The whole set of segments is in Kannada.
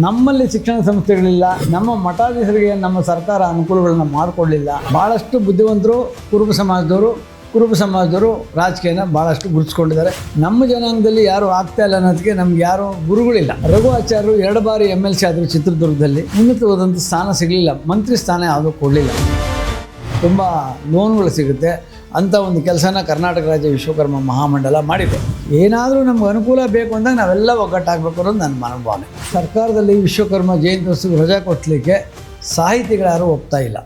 ನಮ್ಮಲ್ಲಿ ಶಿಕ್ಷಣ ಸಂಸ್ಥೆಗಳಿಲ್ಲ, ನಮ್ಮ ಮಠಾಧೀಶರಿಗೆ ನಮ್ಮ ಸರ್ಕಾರ ಅನುಕೂಲಗಳನ್ನು ಮಾಡಿಕೊಡ್ಲಿಲ್ಲ. ಭಾಳಷ್ಟು ಬುದ್ಧಿವಂತರು ಕುರುಬ ಸಮಾಜದವರು ಕುರುಬ ಸಮಾಜದವರು ರಾಜಕೀಯನ ಭಾಳಷ್ಟು ಗುರುತಿಸ್ಕೊಂಡಿದ್ದಾರೆ. ನಮ್ಮ ಜನಾಂಗದಲ್ಲಿ ಯಾರು ಆಗ್ತಾ ಇಲ್ಲ ಅನ್ನೋದಕ್ಕೆ ನಮ್ಗೆ ಯಾರು ಗುರುಗಳಿಲ್ಲ. ರಘು ಆಚಾರ್ಯರು ಎರಡು ಬಾರಿ ಎಂ ಎಲ್ ಸಿ ಆದರು ಚಿತ್ರದುರ್ಗದಲ್ಲಿ. ಉನ್ನತವಾದಂಥ ಸ್ಥಾನ ಸಿಗಲಿಲ್ಲ. ಮಂತ್ರಿ ಸ್ಥಾನ ಯಾವುದೂ ಕೊಡಲಿಲ್ಲ. ತುಂಬ ಲೋನ್ಗಳು ಸಿಗುತ್ತೆ. ಅಂಥ ಒಂದು ಕೆಲಸನ ಕರ್ನಾಟಕ ರಾಜ್ಯ ವಿಶ್ವಕರ್ಮ ಮಹಾಮಂಡಲ ಮಾಡಿದೆ. ಏನಾದರೂ ನಮ್ಗೆ ಅನುಕೂಲ ಬೇಕು ಅಂದಾಗ ನಾವೆಲ್ಲ ಒಗ್ಗಟ್ಟಾಗಬೇಕು ಅನ್ನೋದು ನನ್ನ ಮನೋಭಾವನೆ. ಸರ್ಕಾರದಲ್ಲಿ ವಿಶ್ವಕರ್ಮ ಜಯಂತ್ಯೋತ್ಸವ ರಜಾ ಕೊಟ್ಟಲಿಕ್ಕೆ ಸಾಹಿತಿಗಳು ಯಾರೂ ಒಪ್ತಾ ಇಲ್ಲ.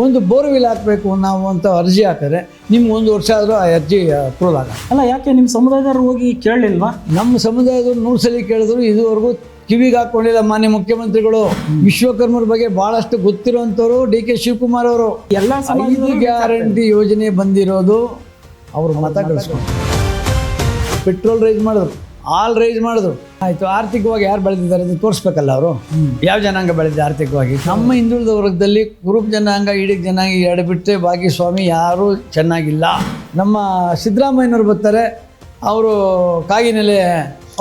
ಒಂದು ಬೋರ್ವಿಲ್ ಹಾಕಬೇಕು ನಾವು ಅಂತ ಅರ್ಜಿ ಹಾಕಿದ್ರೆ ನಿಮ್ಗೆ ಒಂದು ವರ್ಷ ಆದರೂ ಆ ಅರ್ಜಿ ಅಪ್ರೂವ್ ಆಗಲ್ಲ. ಅಲ್ಲ ಯಾಕೆ ನಿಮ್ಮ ಸಮುದಾಯದವ್ರು ಹೋಗಿ ಕೇಳಲಿಲ್ವಾ? ನಮ್ಮ ಸಮುದಾಯದವ್ರು ನೂರು ಸಲ ಕೇಳಿದ್ರು ಇದುವರೆಗೂ ಕಿವಿಗೆ ಹಾಕೊಂಡಿಲ್ಲ ಮಾನ್ಯ ಮುಖ್ಯಮಂತ್ರಿಗಳು. ವಿಶ್ವಕರ್ಮರ ಬಗ್ಗೆ ಬಹಳಷ್ಟು ಗೊತ್ತಿರುವಂಥವ್ರು ಡಿ ಕೆ ಶಿವಕುಮಾರ್ ಅವರು. ಎಲ್ಲ ಐದು ಗ್ಯಾರಂಟಿ ಯೋಜನೆ ಬಂದಿರೋದು ಅವರು ಮತ ಗಳಿಸ್ಕೊಂಡು ಪೆಟ್ರೋಲ್ ರೈಸ್ ಮಾಡಿದ್ರು ಆಲ್ ರೈಸ್ ಮಾಡಿದ್ರು. ಆಯಿತು ಆರ್ಥಿಕವಾಗಿ ಯಾರು ಬೆಳೆದಿದ್ದಾರೆ ಅಂತ ತೋರಿಸ್ಬೇಕಲ್ಲ ಅವರು? ಯಾವ ಜನಾಂಗ ಬೆಳೆದಿದೆ ಆರ್ಥಿಕವಾಗಿ? ನಮ್ಮ ಹಿಂದುಳಿದ ವರ್ಗದಲ್ಲಿ ಕುರುಬ್ ಜನಾಂಗ ಇಡೀ ಜನಾಂಗ ಎರಡು ಬಿಟ್ಟರೆ ಬಾಗಿ ಸ್ವಾಮಿ ಯಾರೂ ಚೆನ್ನಾಗಿಲ್ಲ. ನಮ್ಮ ಸಿದ್ದರಾಮಯ್ಯನವ್ರು ಬರ್ತಾರೆ ಅವರು ಕಾಗಿನೆಲೆ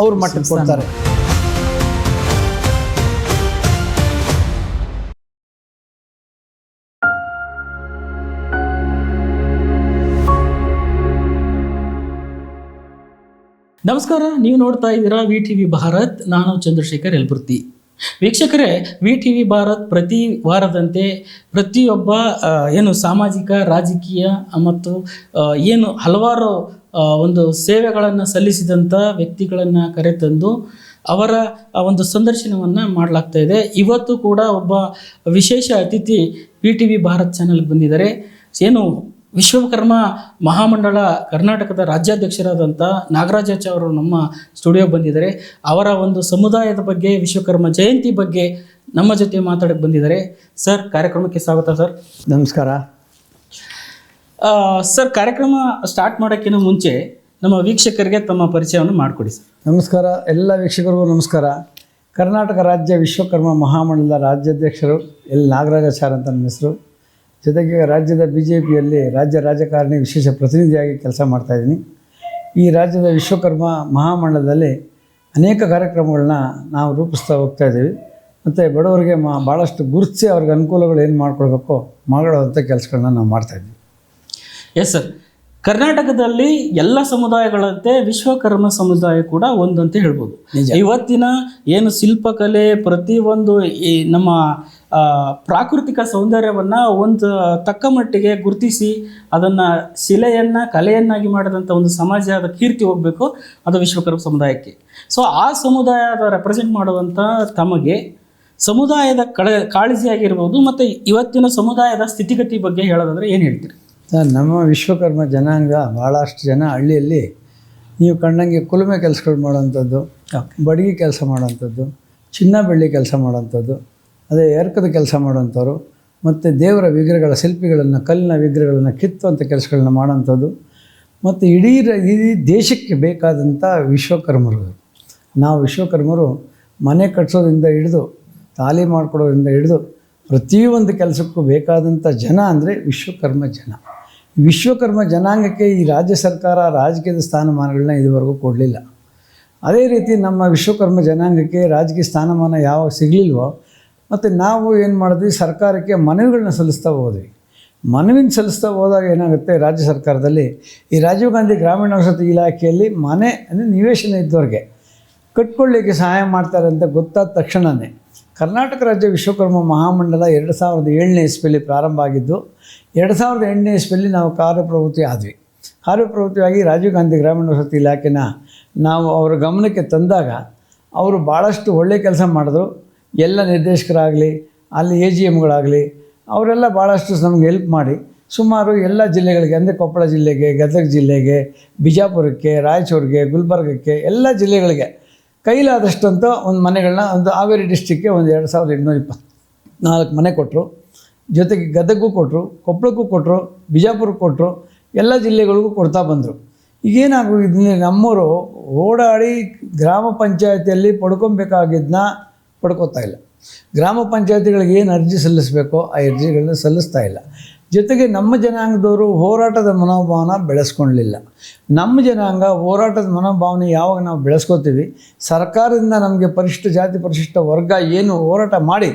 ಅವ್ರ ಮಟ್ಟಕ್ಕೆ ಕೊಡ್ತಾರೆ. ನಮಸ್ಕಾರ, ನೀವು ನೋಡ್ತಾ ಇದ್ದೀರಾ ವಿ ಟಿ ವಿ ಭಾರತ್. ನಾನು ಚಂದ್ರಶೇಖರ್ ಎಲ್ಬುರ್ತಿ. ವೀಕ್ಷಕರೇ, ವಿ ಟಿ ವಿ ಭಾರತ್ ಪ್ರತಿ ವಾರದಂತೆ ಪ್ರತಿಯೊಬ್ಬ ಏನು ಸಾಮಾಜಿಕ, ರಾಜಕೀಯ, ಮತ್ತು ಏನು ಹಲವಾರು ಒಂದು ಸೇವೆಗಳನ್ನು ಸಲ್ಲಿಸಿದಂಥ ವ್ಯಕ್ತಿಗಳನ್ನು ಕರೆತಂದು ಅವರ ಒಂದು ಸಂದರ್ಶನವನ್ನು ಮಾಡಲಾಗ್ತಾ ಇದೆ. ಇವತ್ತು ಕೂಡ ಒಬ್ಬ ವಿಶೇಷ ಅತಿಥಿ ವಿ ಟಿ ವಿ ಭಾರತ್ ಚಾನಲ್ಗೆ ಬಂದಿದ್ದಾರೆ. ಏನು ವಿಶ್ವಕರ್ಮ ಮಹಾಮಂಡಳ ಕರ್ನಾಟಕದ ರಾಜ್ಯಾಧ್ಯಕ್ಷರಾದಂಥ ನಾಗರಾಜಾಚ ಅವರು ನಮ್ಮ ಸ್ಟುಡಿಯೋ ಬಂದಿದ್ದಾರೆ. ಅವರ ಒಂದು ಸಮುದಾಯದ ಬಗ್ಗೆ ವಿಶ್ವಕರ್ಮ ಜಯಂತಿ ಬಗ್ಗೆ ನಮ್ಮ ಜೊತೆ ಮಾತಾಡಕ್ಕೆ ಬಂದಿದ್ದಾರೆ. ಸರ್ ಕಾರ್ಯಕ್ರಮಕ್ಕೆ ಸ್ವಾಗತ ಸರ್. ನಮಸ್ಕಾರ. ಸರ್ ಕಾರ್ಯಕ್ರಮ ಸ್ಟಾರ್ಟ್ ಮಾಡೋಕ್ಕಿಂತ ಮುಂಚೆ ನಮ್ಮ ವೀಕ್ಷಕರಿಗೆ ತಮ್ಮ ಪರಿಚಯವನ್ನು ಮಾಡಿಕೊಡಿ ಸರ್. ನಮಸ್ಕಾರ. ಎಲ್ಲ ವೀಕ್ಷಕರಿಗೂ ನಮಸ್ಕಾರ. ಕರ್ನಾಟಕ ರಾಜ್ಯ ವಿಶ್ವಕರ್ಮ ಮಹಾಮಂಡಲದ ರಾಜ್ಯಾಧ್ಯಕ್ಷರು ಎಲ್ ನಾಗರಾಜಾಚಾರ್ ಅಂತ ನನ್ನ ಹೆಸರು. ಜೊತೆಗೆ ರಾಜ್ಯದ ಬಿ ಜೆ ಪಿಯಲ್ಲಿ ರಾಜ್ಯ ರಾಜಕಾರಣಿ ವಿಶೇಷ ಪ್ರತಿನಿಧಿಯಾಗಿ ಕೆಲಸ ಮಾಡ್ತಾಯಿದ್ದೀನಿ ಈ ರಾಜ್ಯದ ವಿಶ್ವಕರ್ಮ ಮಹಾಮಂಡಲದಲ್ಲಿ ಅನೇಕ ಕಾರ್ಯಕ್ರಮಗಳನ್ನ ನಾವು ರೂಪಿಸ್ತಾ ಹೋಗ್ತಾ ಇದ್ದೀವಿ. ಮತ್ತು ಬಡವರಿಗೆ ಮಾ ಭಾಳಷ್ಟು ಗುರುತಿಸಿ ಅವ್ರಿಗೆ ಅನುಕೂಲಗಳು ಏನು ಮಾಡ್ಕೊಳ್ಬೇಕೋ ಮಾಡೋದಂಥ ಕೆಲಸಗಳನ್ನ ನಾವು ಮಾಡ್ತಾಯಿದ್ವಿ ಎಸ್ ಸರ್ ಕರ್ನಾಟಕದಲ್ಲಿ ಎಲ್ಲ ಸಮುದಾಯಗಳಂತೆ ವಿಶ್ವಕರ್ಮ ಸಮುದಾಯ ಕೂಡ ಒಂದು ಅಂತ ಹೇಳ್ಬೋದು. ಇವತ್ತಿನ ಏನು ಶಿಲ್ಪಕಲೆ ಪ್ರತಿಯೊಂದು ಈ ನಮ್ಮ ಪ್ರಾಕೃತಿಕ ಸೌಂದರ್ಯವನ್ನ ಒಂದು ತಕ್ಕ ಮಟ್ಟಿಗೆ ಗುರುತಿಸಿ ಅದನ್ನ ಶಿಲೆಯನ್ನ ಕಲೆಯನ್ನಾಗಿ ಮಾಡಿದಂಥ ಒಂದು ಸಮಾಜದ ಕೀರ್ತಿ ಹೋಗಬೇಕು ಅದು ವಿಶ್ವಕರ್ಮ ಸಮುದಾಯಕ್ಕೆ. ಸೊ ಆ ಸಮುದಾಯದ ರೆಪ್ರೆಸೆಂಟ್ ಮಾಡುವಂಥ ತಮಗೆ ಸಮುದಾಯದ ಕಾಳಜಿ ಕಾಳಜಿಯಾಗಿರ್ಬೋದು ಮತ್ತು ಇವತ್ತಿನ ಸಮುದಾಯದ ಸ್ಥಿತಿಗತಿ ಬಗ್ಗೆ ಹೇಳೋದಾದ್ರೆ ಏನು ಹೇಳ್ತೀರಿ? ನಮ್ಮ ವಿಶ್ವಕರ್ಮ ಜನಾಂಗ ಭಾಳಷ್ಟು ಜನ ಹಳ್ಳಿಯಲ್ಲಿ ನೀವು ಕಣ್ಣಂಗೆ ಕುಲುಮೆ ಕೆಲಸಗಳು ಮಾಡೋವಂಥದ್ದು ಬಡಗಿ ಕೆಲಸ ಮಾಡೋವಂಥದ್ದು ಚಿನ್ನ ಬೆಳ್ಳಿ ಕೆಲಸ ಮಾಡೋವಂಥದ್ದು ಅದೇ ಎರಕದ ಕೆಲಸ ಮಾಡೋವಂಥವ್ರು ಮತ್ತು ದೇವರ ವಿಗ್ರಹಗಳ ಶಿಲ್ಪಿಗಳನ್ನು ಕಲ್ಲಿನ ವಿಗ್ರಹಗಳನ್ನು ಕಿತ್ತುವಂಥ ಕೆಲಸಗಳನ್ನ ಮಾಡೋವಂಥದ್ದು ಮತ್ತು ಇಡೀ ಇಡೀ ದೇಶಕ್ಕೆ ಬೇಕಾದಂಥ ವಿಶ್ವಕರ್ಮರು. ನಾವು ವಿಶ್ವಕರ್ಮರು ಮನೆ ಕಟ್ಸೋದ್ರಿಂದ ಹಿಡಿದು ತಾಲಿ ಮಾಡಿಕೊಡೋದ್ರಿಂದ ಹಿಡಿದು ಪ್ರತಿಯೊಂದು ಕೆಲಸಕ್ಕೂ ಬೇಕಾದಂಥ ಜನ ಅಂದರೆ ವಿಶ್ವಕರ್ಮ ಜನ. ವಿಶ್ವಕರ್ಮ ಜನಾಂಗಕ್ಕೆ ಈ ರಾಜ್ಯ ಸರ್ಕಾರ ರಾಜಕೀಯದ ಸ್ಥಾನಮಾನಗಳನ್ನ ಇದುವರೆಗೂ ಕೊಡಲಿಲ್ಲ. ಅದೇ ರೀತಿ ನಮ್ಮ ವಿಶ್ವಕರ್ಮ ಜನಾಂಗಕ್ಕೆ ರಾಜಕೀಯ ಸ್ಥಾನಮಾನ ಯಾವಾಗ ಸಿಗಲಿಲ್ವೋ, ಮತ್ತು ನಾವು ಏನು ಮಾಡಿದ್ವಿ? ಸರ್ಕಾರಕ್ಕೆ ಮನವಿಗಳನ್ನ ಸಲ್ಲಿಸ್ತಾ ಹೋದ್ವಿ. ಮನವಿನ ಸಲ್ಲಿಸ್ತಾ ಹೋದಾಗ ಏನಾಗುತ್ತೆ? ರಾಜ್ಯ ಸರ್ಕಾರದಲ್ಲಿ ಈ ರಾಜೀವ್ ಗಾಂಧಿ ಗ್ರಾಮೀಣ ವಸತಿ ಇಲಾಖೆಯಲ್ಲಿ ಮನೆ ಅಂದರೆ ನಿವೇಶನ ಇದ್ದವ್ರಿಗೆ ಕಟ್ಕೊಳ್ಳಿಕ್ಕೆ ಸಹಾಯ ಮಾಡ್ತಾರೆ ಅಂತ ಗೊತ್ತಾದ ತಕ್ಷಣವೇ ಕರ್ನಾಟಕ ರಾಜ್ಯ ವಿಶ್ವಕರ್ಮ ಮಹಾಮಂಡಲ ಎರಡು ಸಾವಿರದ ಏಳನೇ ಇಸ್ವಿಯಲ್ಲಿ ಪ್ರಾರಂಭ ಆಗಿದ್ದು, ಎರಡು ಸಾವಿರದ ಎಂಟನೇ ಇಸ್ವಿಯಲ್ಲಿ ನಾವು ಕಾರ್ಯಪ್ರವೃತ್ತಿ ಆದ್ವಿ. ಕಾರ್ಯಪ್ರವೃತ್ತಿಯಾಗಿ ರಾಜೀವ್ ಗಾಂಧಿ ಗ್ರಾಮೀಣ ವಸತಿ ಇಲಾಖೆನ ನಾವು ಅವರ ಗಮನಕ್ಕೆ ತಂದಾಗ ಅವರು ಭಾಳಷ್ಟು ಒಳ್ಳೆಯ ಕೆಲಸ ಮಾಡಿದ್ರು. ಎಲ್ಲ ನಿರ್ದೇಶಕರಾಗಲಿ, ಅಲ್ಲಿ ಎ ಜಿ ಎಮ್ಗಳಾಗಲಿ ಅವರೆಲ್ಲ ಭಾಳಷ್ಟು ನಮಗೆ ಹೆಲ್ಪ್ ಮಾಡಿ. ಸುಮಾರು ಎಲ್ಲ ಜಿಲ್ಲೆಗಳಿಗೆ, ಅಂದರೆ ಕೊಪ್ಪಳ ಜಿಲ್ಲೆಗೆ, ಗದಗ ಜಿಲ್ಲೆಗೆ, ಬಿಜಾಪುರಕ್ಕೆ, ರಾಯಚೂರಿಗೆ, ಗುಲ್ಬರ್ಗಕ್ಕೆ ಎಲ್ಲ ಜಿಲ್ಲೆಗಳಿಗೆ ಕೈಲಾದಷ್ಟಂತ ಒಂದು ಮನೆಗಳನ್ನ ಒಂದು ಹಾವೇರಿ ಡಿಸ್ಟಿಕ್ಗೆ ಒಂದು ಎರಡು ಸಾವಿರದ ಎಂಟುನೂರ ಇಪ್ಪತ್ತು ನಾಲ್ಕು ಮನೆ ಕೊಟ್ಟರು ಜೊತೆಗೆ ಗದಗೂ ಕೊಟ್ಟರು ಕೊಪ್ಪಳಕ್ಕೂ ಕೊಟ್ಟರು ಬಿಜಾಪುರಕ್ಕೆ ಕೊಟ್ಟರು ಎಲ್ಲ ಜಿಲ್ಲೆಗಳಿಗೂ ಕೊಡ್ತಾ ಬಂದರು. ಈಗೇನಾಗು ಇದನ್ನ ನಮ್ಮವರು ಓಡಾಡಿ ಗ್ರಾಮ ಪಂಚಾಯತಿಯಲ್ಲಿ ಪಡ್ಕೊಬೇಕಾಗಿದ್ದನ್ನ ಪಡ್ಕೋತಾ ಇಲ್ಲ. ಗ್ರಾಮ ಪಂಚಾಯತಿಗಳಿಗೆ ಏನು ಅರ್ಜಿ ಸಲ್ಲಿಸಬೇಕೋ ಆ ಅರ್ಜಿಗಳನ್ನ ಸಲ್ಲಿಸ್ತಾ ಇಲ್ಲ. ಜೊತೆಗೆ ನಮ್ಮ ಜನಾಂಗದವರು ಹೋರಾಟದ ಮನೋಭಾವನ ಬೆಳೆಸ್ಕೊಳ್ಲಿಲ್ಲ ನಮ್ಮ ಜನಾಂಗ ಹೋರಾಟದ ಮನೋಭಾವನೆ ಯಾವಾಗ ನಾವು ಬೆಳೆಸ್ಕೋತೀವಿ, ಸರ್ಕಾರದಿಂದ ನಮಗೆ ಪರಿಶಿಷ್ಟ ಜಾತಿ ಪರಿಶಿಷ್ಟ ವರ್ಗ ಏನು ಹೋರಾಟ ಮಾಡಿ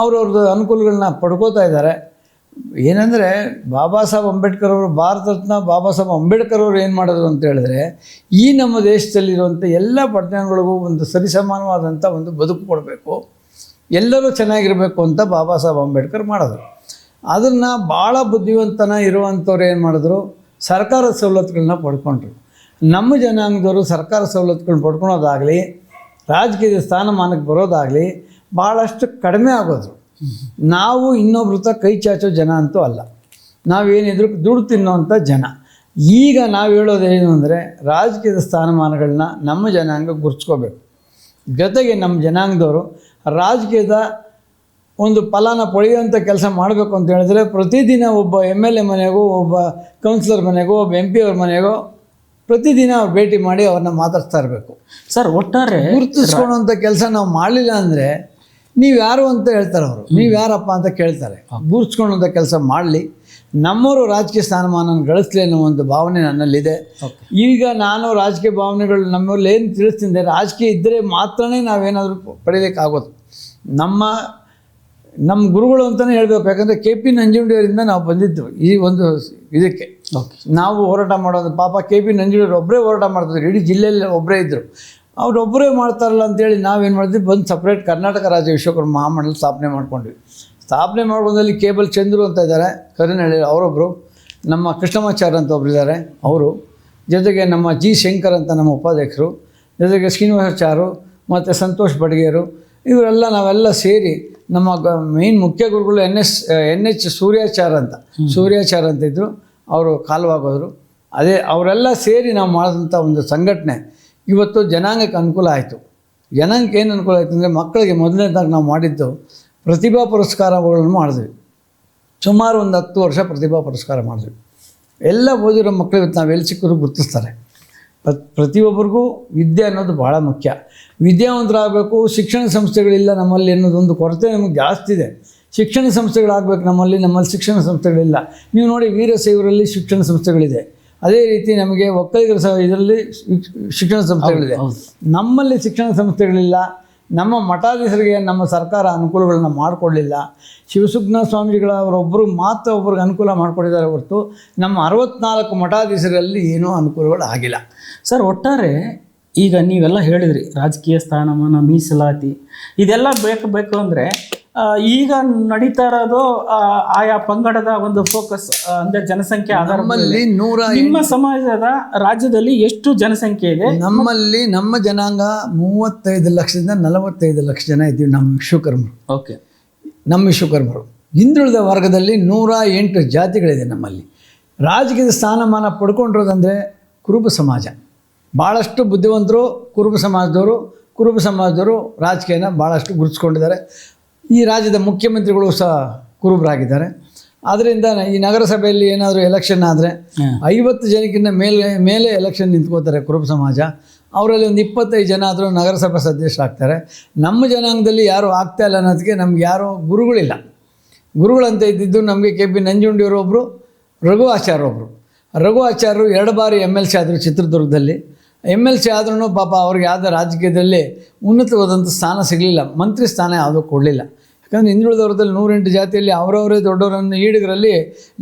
ಅವ್ರವ್ರದ್ದು ಅನುಕೂಲಗಳನ್ನ ಪಡ್ಕೋತಾ ಇದ್ದಾರೆ. ಏನಂದರೆ ಬಾಬಾ ಸಾಹೇಬ್ ಅಂಬೇಡ್ಕರ್ ಅವರು ಭಾರತ ರತ್ನ ಬಾಬಾ ಸಾಹೇಬ್ ಅಂಬೇಡ್ಕರ್ ಅವರು ಏನು ಮಾಡಿದ್ರು ಅಂತ ಹೇಳಿದ್ರೆ, ಈ ನಮ್ಮ ದೇಶದಲ್ಲಿರುವಂಥ ಎಲ್ಲ ಪಟ್ಟಣಗಳಿಗೂ ಒಂದು ಸರಿಸಮಾನವಾದಂಥ ಒಂದು ಬದುಕು ಕೊಡಬೇಕು. ಎಲ್ಲರೂ ಚೆನ್ನಾಗಿರಬೇಕು ಅಂತ ಬಾಬಾ ಸಾಹೇಬ್ ಅಂಬೇಡ್ಕರ್ ಮಾಡಿದ್ರು. ಅದನ್ನು ಭಾಳ ಬುದ್ಧಿವಂತನ ಇರುವಂಥವ್ರು ಏನು ಮಾಡಿದ್ರು? ಸರ್ಕಾರ ಸವಲತ್ತುಗಳನ್ನ ಪಡ್ಕೊಂಡ್ರು. ನಮ್ಮ ಜನಾಂಗದವರು ಸರ್ಕಾರ ಸವಲತ್ತುಗಳನ್ನ ಪಡ್ಕೊಳೋದಾಗಲಿ, ರಾಜಕೀಯದ ಸ್ಥಾನಮಾನಕ್ಕೆ ಬರೋದಾಗಲಿ ಭಾಳಷ್ಟು ಕಡಿಮೆ ಆಗೋದು ನಾವು ಇನ್ನೊಬ್ರ ಕೈ ಚಾಚೋ ಜನ ಅಂತೂ ಅಲ್ಲ. ನಾವೇನಿದ್ರು ದುಡ್ಡು ತಿನ್ನೋವಂಥ ಜನ. ಈಗ ನಾವು ಹೇಳೋದೇನು ಅಂದರೆ ರಾಜಕೀಯದ ಸ್ಥಾನಮಾನಗಳನ್ನ ನಮ್ಮ ಜನಾಂಗ ಗುರ್ಸ್ಕೋಬೇಕು ಜೊತೆಗೆ ನಮ್ಮ ಜನಾಂಗದವರು ರಾಜಕೀಯದ ಒಂದು ಫಲಾನ ಪಡೆಯುವಂಥ ಕೆಲಸ ಮಾಡಬೇಕು ಅಂತ ಹೇಳಿದ್ರೆ ಪ್ರತಿದಿನ ಒಬ್ಬ ಎಂ ಎಲ್ ಎ ಮನೆಗೋ ಒಬ್ಬ ಕೌನ್ಸಿಲರ್ ಮನೆಗೂ ಒಬ್ಬ ಎಂ ಪಿ ಅವ್ರ ಮನೆಗೋ ಪ್ರತಿದಿನ ಅವ್ರು ಭೇಟಿ ಮಾಡಿ ಅವ್ರನ್ನ ಮಾತಾಡ್ತಾ ಇರಬೇಕು. ಸರ್ ಒಟ್ಟಾರೆ ಗುರುತಿಸ್ಕೊಳ್ಳುವಂಥ ಕೆಲಸ ನಾವು ಮಾಡಲಿಲ್ಲ ಅಂದರೆ ನೀವು ಯಾರು ಅಂತ ಹೇಳ್ತಾರೆ ಅವರು. ನೀವು ಯಾರಪ್ಪ ಅಂತ ಕೇಳ್ತಾರೆ. ಗುರುತಿಸ್ಕೊಳ್ಳುವಂಥ ಕೆಲಸ ಮಾಡಲಿ. ನಮ್ಮವರು ರಾಜಕೀಯ ಸ್ಥಾನಮಾನ ಗಳಿಸ್ಲಿ ಅನ್ನೋ ಒಂದು ಭಾವನೆ ನನ್ನಲ್ಲಿದೆ. ಈಗ ನಾನು ರಾಜಕೀಯ ಭಾವನೆಗಳು ನಮ್ಮಲ್ಲಿ ಏನು ತಿಳಿಸ್ತಿದ್ದೆ ರಾಜಕೀಯ ಇದ್ದರೆ ಮಾತ್ರನೇ ನಾವೇನಾದರೂ ಪಡೀಲಿಕ್ಕಾಗೋದು. ನಮ್ಮ ನಮ್ಮ ಗುರುಗಳು ಅಂತಲೇ ಹೇಳಬೇಕು. ಯಾಕಂದರೆ ಕೆ ಪಿ ನಂಜುಂಡಿಯವರಿಂದ ನಾವು ಬಂದಿದ್ದು ಈ ಒಂದು ಇದಕ್ಕೆ. ಓಕೆ ನಾವು ಹೋರಾಟ ಮಾಡೋದು ಪಾಪ ಕೆ ಪಿ ನಂಜುಂಡಿಯವರು ಒಬ್ಬರೇ ಹೋರಾಟ ಮಾಡ್ತಿದ್ರು. ಇಡೀ ಜಿಲ್ಲೆಯಲ್ಲಿ ಒಬ್ಬರೇ ಇದ್ದರು ಅವ್ರೊಬ್ಬರೇ ಮಾಡ್ತಾರಲ್ಲ ಅಂತೇಳಿ ನಾವೇನು ಮಾಡಿದ್ವಿ ಬಂದು ಸಪ್ರೇಟ್ ಕರ್ನಾಟಕ ರಾಜ್ಯ ವಿಶ್ವಕರ್ಮ ಮಹಾಮಂಡಲ ಸ್ಥಾಪನೆ ಮಾಡ್ಕೊಂಡ್ವಿ. ಸ್ಥಾಪನೆ ಮಾಡ್ಕೊಂಡಲ್ಲಿ ಕೇಬಲ್ ಚಂದ್ರು ಅಂತ ಇದ್ದಾರೆ. ಕರಿನಹಳ್ಳಿ ಅವರೊಬ್ಬರು ನಮ್ಮ ಕೃಷ್ಣಮಾಚಾರ್ಯ ಅಂತ ಒಬ್ಬರು ಇದ್ದಾರೆ ಅವರು. ಜೊತೆಗೆ ನಮ್ಮ ಜಿ ಶಂಕರ್ ಅಂತ ನಮ್ಮ ಉಪಾಧ್ಯಕ್ಷರು. ಜೊತೆಗೆ ಶ್ರೀನಿವಾಸಾಚಾರು ಮತ್ತು ಸಂತೋಷ್ ಬಡ್ಗೇರು. ಇವರೆಲ್ಲ ನಾವೆಲ್ಲ ಸೇರಿ ನಮ್ಮ ಗ ಮೇನ್ ಮುಖ್ಯ ಗುರುಗಳು N S N H Suryachar ಅಂತ. ಸೂರ್ಯಾಚಾರ ಅಂತ ಇದ್ದರು ಅವರು ಕಾಲವಾಗೋದ್ರು. ಅದೇ ಅವರೆಲ್ಲ ಸೇರಿ ನಾವು ಮಾಡಿದಂಥ ಒಂದು ಸಂಘಟನೆ ಇವತ್ತು ಜನಾಂಗಕ್ಕೆ ಅನುಕೂಲ ಆಯಿತು. ಜನಾಂಗಕ್ಕೆ ಏನು ಅನುಕೂಲ ಆಯಿತು ಅಂದರೆ ಮಕ್ಕಳಿಗೆ ಮೊದಲನೇದಾಗಿ ನಾವು ಮಾಡಿದ್ದು ಪ್ರತಿಭಾ ಪುರಸ್ಕಾರಗಳನ್ನು ಮಾಡಿದ್ವಿ. ಸುಮಾರು ಒಂದು ಹತ್ತು ವರ್ಷ ಪ್ರತಿಭಾ ಪುರಸ್ಕಾರ ಮಾಡಿದ್ವಿ. ಎಲ್ಲ ಓದಿರೋ ಮಕ್ಕಳು ಇವತ್ತು ನಾವು ಎಲ್ಲಿ ಸಿಕ್ಕರು ಗುರುತಿಸ್ತಾರೆ. ಪ್ರತಿಯೊಬ್ಬರಿಗೂ ವಿದ್ಯೆ ಅನ್ನೋದು ಭಾಳ ಮುಖ್ಯ. ವಿದ್ಯಾವಂತರಾಗಬೇಕು ಶಿಕ್ಷಣ ಸಂಸ್ಥೆಗಳಿಲ್ಲ ನಮ್ಮಲ್ಲಿ ಅನ್ನೋದೊಂದು ಕೊರತೆ ನಮಗೆ ಜಾಸ್ತಿ ಇದೆ. ಶಿಕ್ಷಣ ಸಂಸ್ಥೆಗಳಾಗಬೇಕು ನಮ್ಮಲ್ಲಿ ನಮ್ಮಲ್ಲಿ ಶಿಕ್ಷಣ ಸಂಸ್ಥೆಗಳಿಲ್ಲ. ನೀವು ನೋಡಿ ವೀರಶೈವರಲ್ಲಿ ಶಿಕ್ಷಣ ಸಂಸ್ಥೆಗಳಿದೆ. ಅದೇ ರೀತಿ ನಮಗೆ ಒಕ್ಕಲಿಗರ ಸಹ ಇದರಲ್ಲಿ ಶಿಕ್ಷಣ ಸಂಸ್ಥೆಗಳಿದೆ. ನಮ್ಮಲ್ಲಿ ಶಿಕ್ಷಣ ಸಂಸ್ಥೆಗಳಿಲ್ಲ. ನಮ್ಮ ಮಠಾಧೀಶರಿಗೆ, ನಮ್ಮ ಸರ್ಕಾರ ಅನುಕೂಲಗಳನ್ನ ಮಾಡಿಕೊಡಲಿಲ್ಲ. ಶಿವಸುಗ್ನ ಸ್ವಾಮೀಜಿಗಳ ಅವರೊಬ್ಬರು ಮಾತ್ರ ಒಬ್ರಿಗೆ ಅನುಕೂಲ ಮಾಡಿಕೊಟ್ಟಿದ್ದಾರೆ ಹೊರತು ನಮ್ಮ ಅರವತ್ನಾಲ್ಕು ಮಠಾಧೀಶರಲ್ಲಿ ಏನೂ ಅನುಕೂಲಗಳು ಆಗಿಲ್ಲ. ಸರ್, ಒಟ್ಟಾರೆ ಈಗ ನೀವೆಲ್ಲ ಹೇಳಿದ್ರಿ ರಾಜಕೀಯ ಸ್ಥಾನಮಾನ, ಮೀಸಲಾತಿ, ಇದೆಲ್ಲ ಬೇಕು ಬೇಕು ಅಂದರೆ ಈಗ ನಡೀತಾ ಇರೋದು ಆಯಾ ಪಂಗಡದ ಒಂದು ಫೋಕಸ್ ಅಂದ್ರೆ ಜನಸಂಖ್ಯೆ ನಮ್ಮಲ್ಲಿ ನೂರ ನಿಮ್ಮ ಸಮಾಜದ ರಾಜ್ಯದಲ್ಲಿ ಎಷ್ಟು ಜನಸಂಖ್ಯೆ ಇದೆ? ನಮ್ಮಲ್ಲಿ ನಮ್ಮ ಜನಾಂಗ ಮೂವತ್ತೈದು ಲಕ್ಷದಿಂದ ನಲವತ್ತೈದು ಲಕ್ಷ ಜನ ಇದ್ದೀವಿ ನಮ್ಮ ವಿಶ್ವಕರ್ಮರು ಓಕೆ. ನಮ್ಮ ವಿಶ್ವಕರ್ಮರು. ಹಿಂದುಳಿದ ವರ್ಗದಲ್ಲಿ ನೂರ ಎಂಟು ಜಾತಿಗಳಿದೆ ನಮ್ಮಲ್ಲಿ. ರಾಜಕೀಯದ ಸ್ಥಾನಮಾನ ಪಡ್ಕೊಂಡಿರೋದಂದ್ರೆ ಕುರುಬ ಸಮಾಜ. ಭಾಳಷ್ಟು ಬುದ್ಧಿವಂತರು ಕುರುಬ ಸಮಾಜದವರು ಕುರುಬ ಸಮಾಜದವರು ರಾಜಕೀಯನ ಭಾಳಷ್ಟು ಗುರುತಿಸ್ಕೊಂಡಿದ್ದಾರೆ. ಈ ರಾಜ್ಯದ ಮುಖ್ಯಮಂತ್ರಿಗಳು ಸಹ ಕುರುಬರಾಗಿದ್ದಾರೆ. ಆದ್ದರಿಂದ ಈ ನಗರಸಭೆಯಲ್ಲಿ ಏನಾದರೂ ಎಲೆಕ್ಷನ್ ಆದರೆ ಐವತ್ತು ಜನಕ್ಕಿಂತ ಮೇಲೆ ಮೇಲೆ ಎಲೆಕ್ಷನ್ ನಿಂತ್ಕೋತಾರೆ ಕುರುಬ ಸಮಾಜ. ಅವರಲ್ಲಿ ಒಂದು ಇಪ್ಪತ್ತೈದು ಜನ ಆದರೂ ನಗರಸಭಾ ಸದಸ್ಯರಾಗ್ತಾರೆ. ನಮ್ಮ ಜನಾಂಗದಲ್ಲಿ ಯಾರೂ ಆಗ್ತಾ ಇಲ್ಲ ಅನ್ನೋದಕ್ಕೆ ನಮ್ಗೆ ಯಾರೂ ಗುರುಗಳಿಲ್ಲ. ಗುರುಗಳಂತ ಇದ್ದಿದ್ದು ನಮಗೆ ಕೆ ಪಿ ನಂಜುಂಡಿಯವರು ಒಬ್ಬರು ರಘು ಆಚಾರ್ಯ ಒಬ್ಬರು ರಘು ಆಚಾರ್ಯರು ಎರಡು ಬಾರಿ ಎಂ ಎಲ್ ಸಿ ಆದರು ಚಿತ್ರದುರ್ಗದಲ್ಲಿ. ಎಂ ಎಲ್ ಸಿ ಆದ್ರೂ ಪಾಪ ಅವ್ರಿಗೆ ಯಾವುದೇ ರಾಜಕೀಯದಲ್ಲಿ ಉನ್ನತವಾದಂಥ ಸ್ಥಾನ ಸಿಗಲಿಲ್ಲ. ಮಂತ್ರಿ ಸ್ಥಾನ ಯಾವುದೂ ಕೊಡಲಿಲ್ಲ. ಯಾಕಂದರೆ ಹಿಂದುಳಿದ ವರ್ಗದಲ್ಲಿ ನೂರೆಂಟು ಜಾತಿಯಲ್ಲಿ ಅವರವರೇ ದೊಡ್ಡವರನ್ನು ಈಡಿಗರಲ್ಲಿ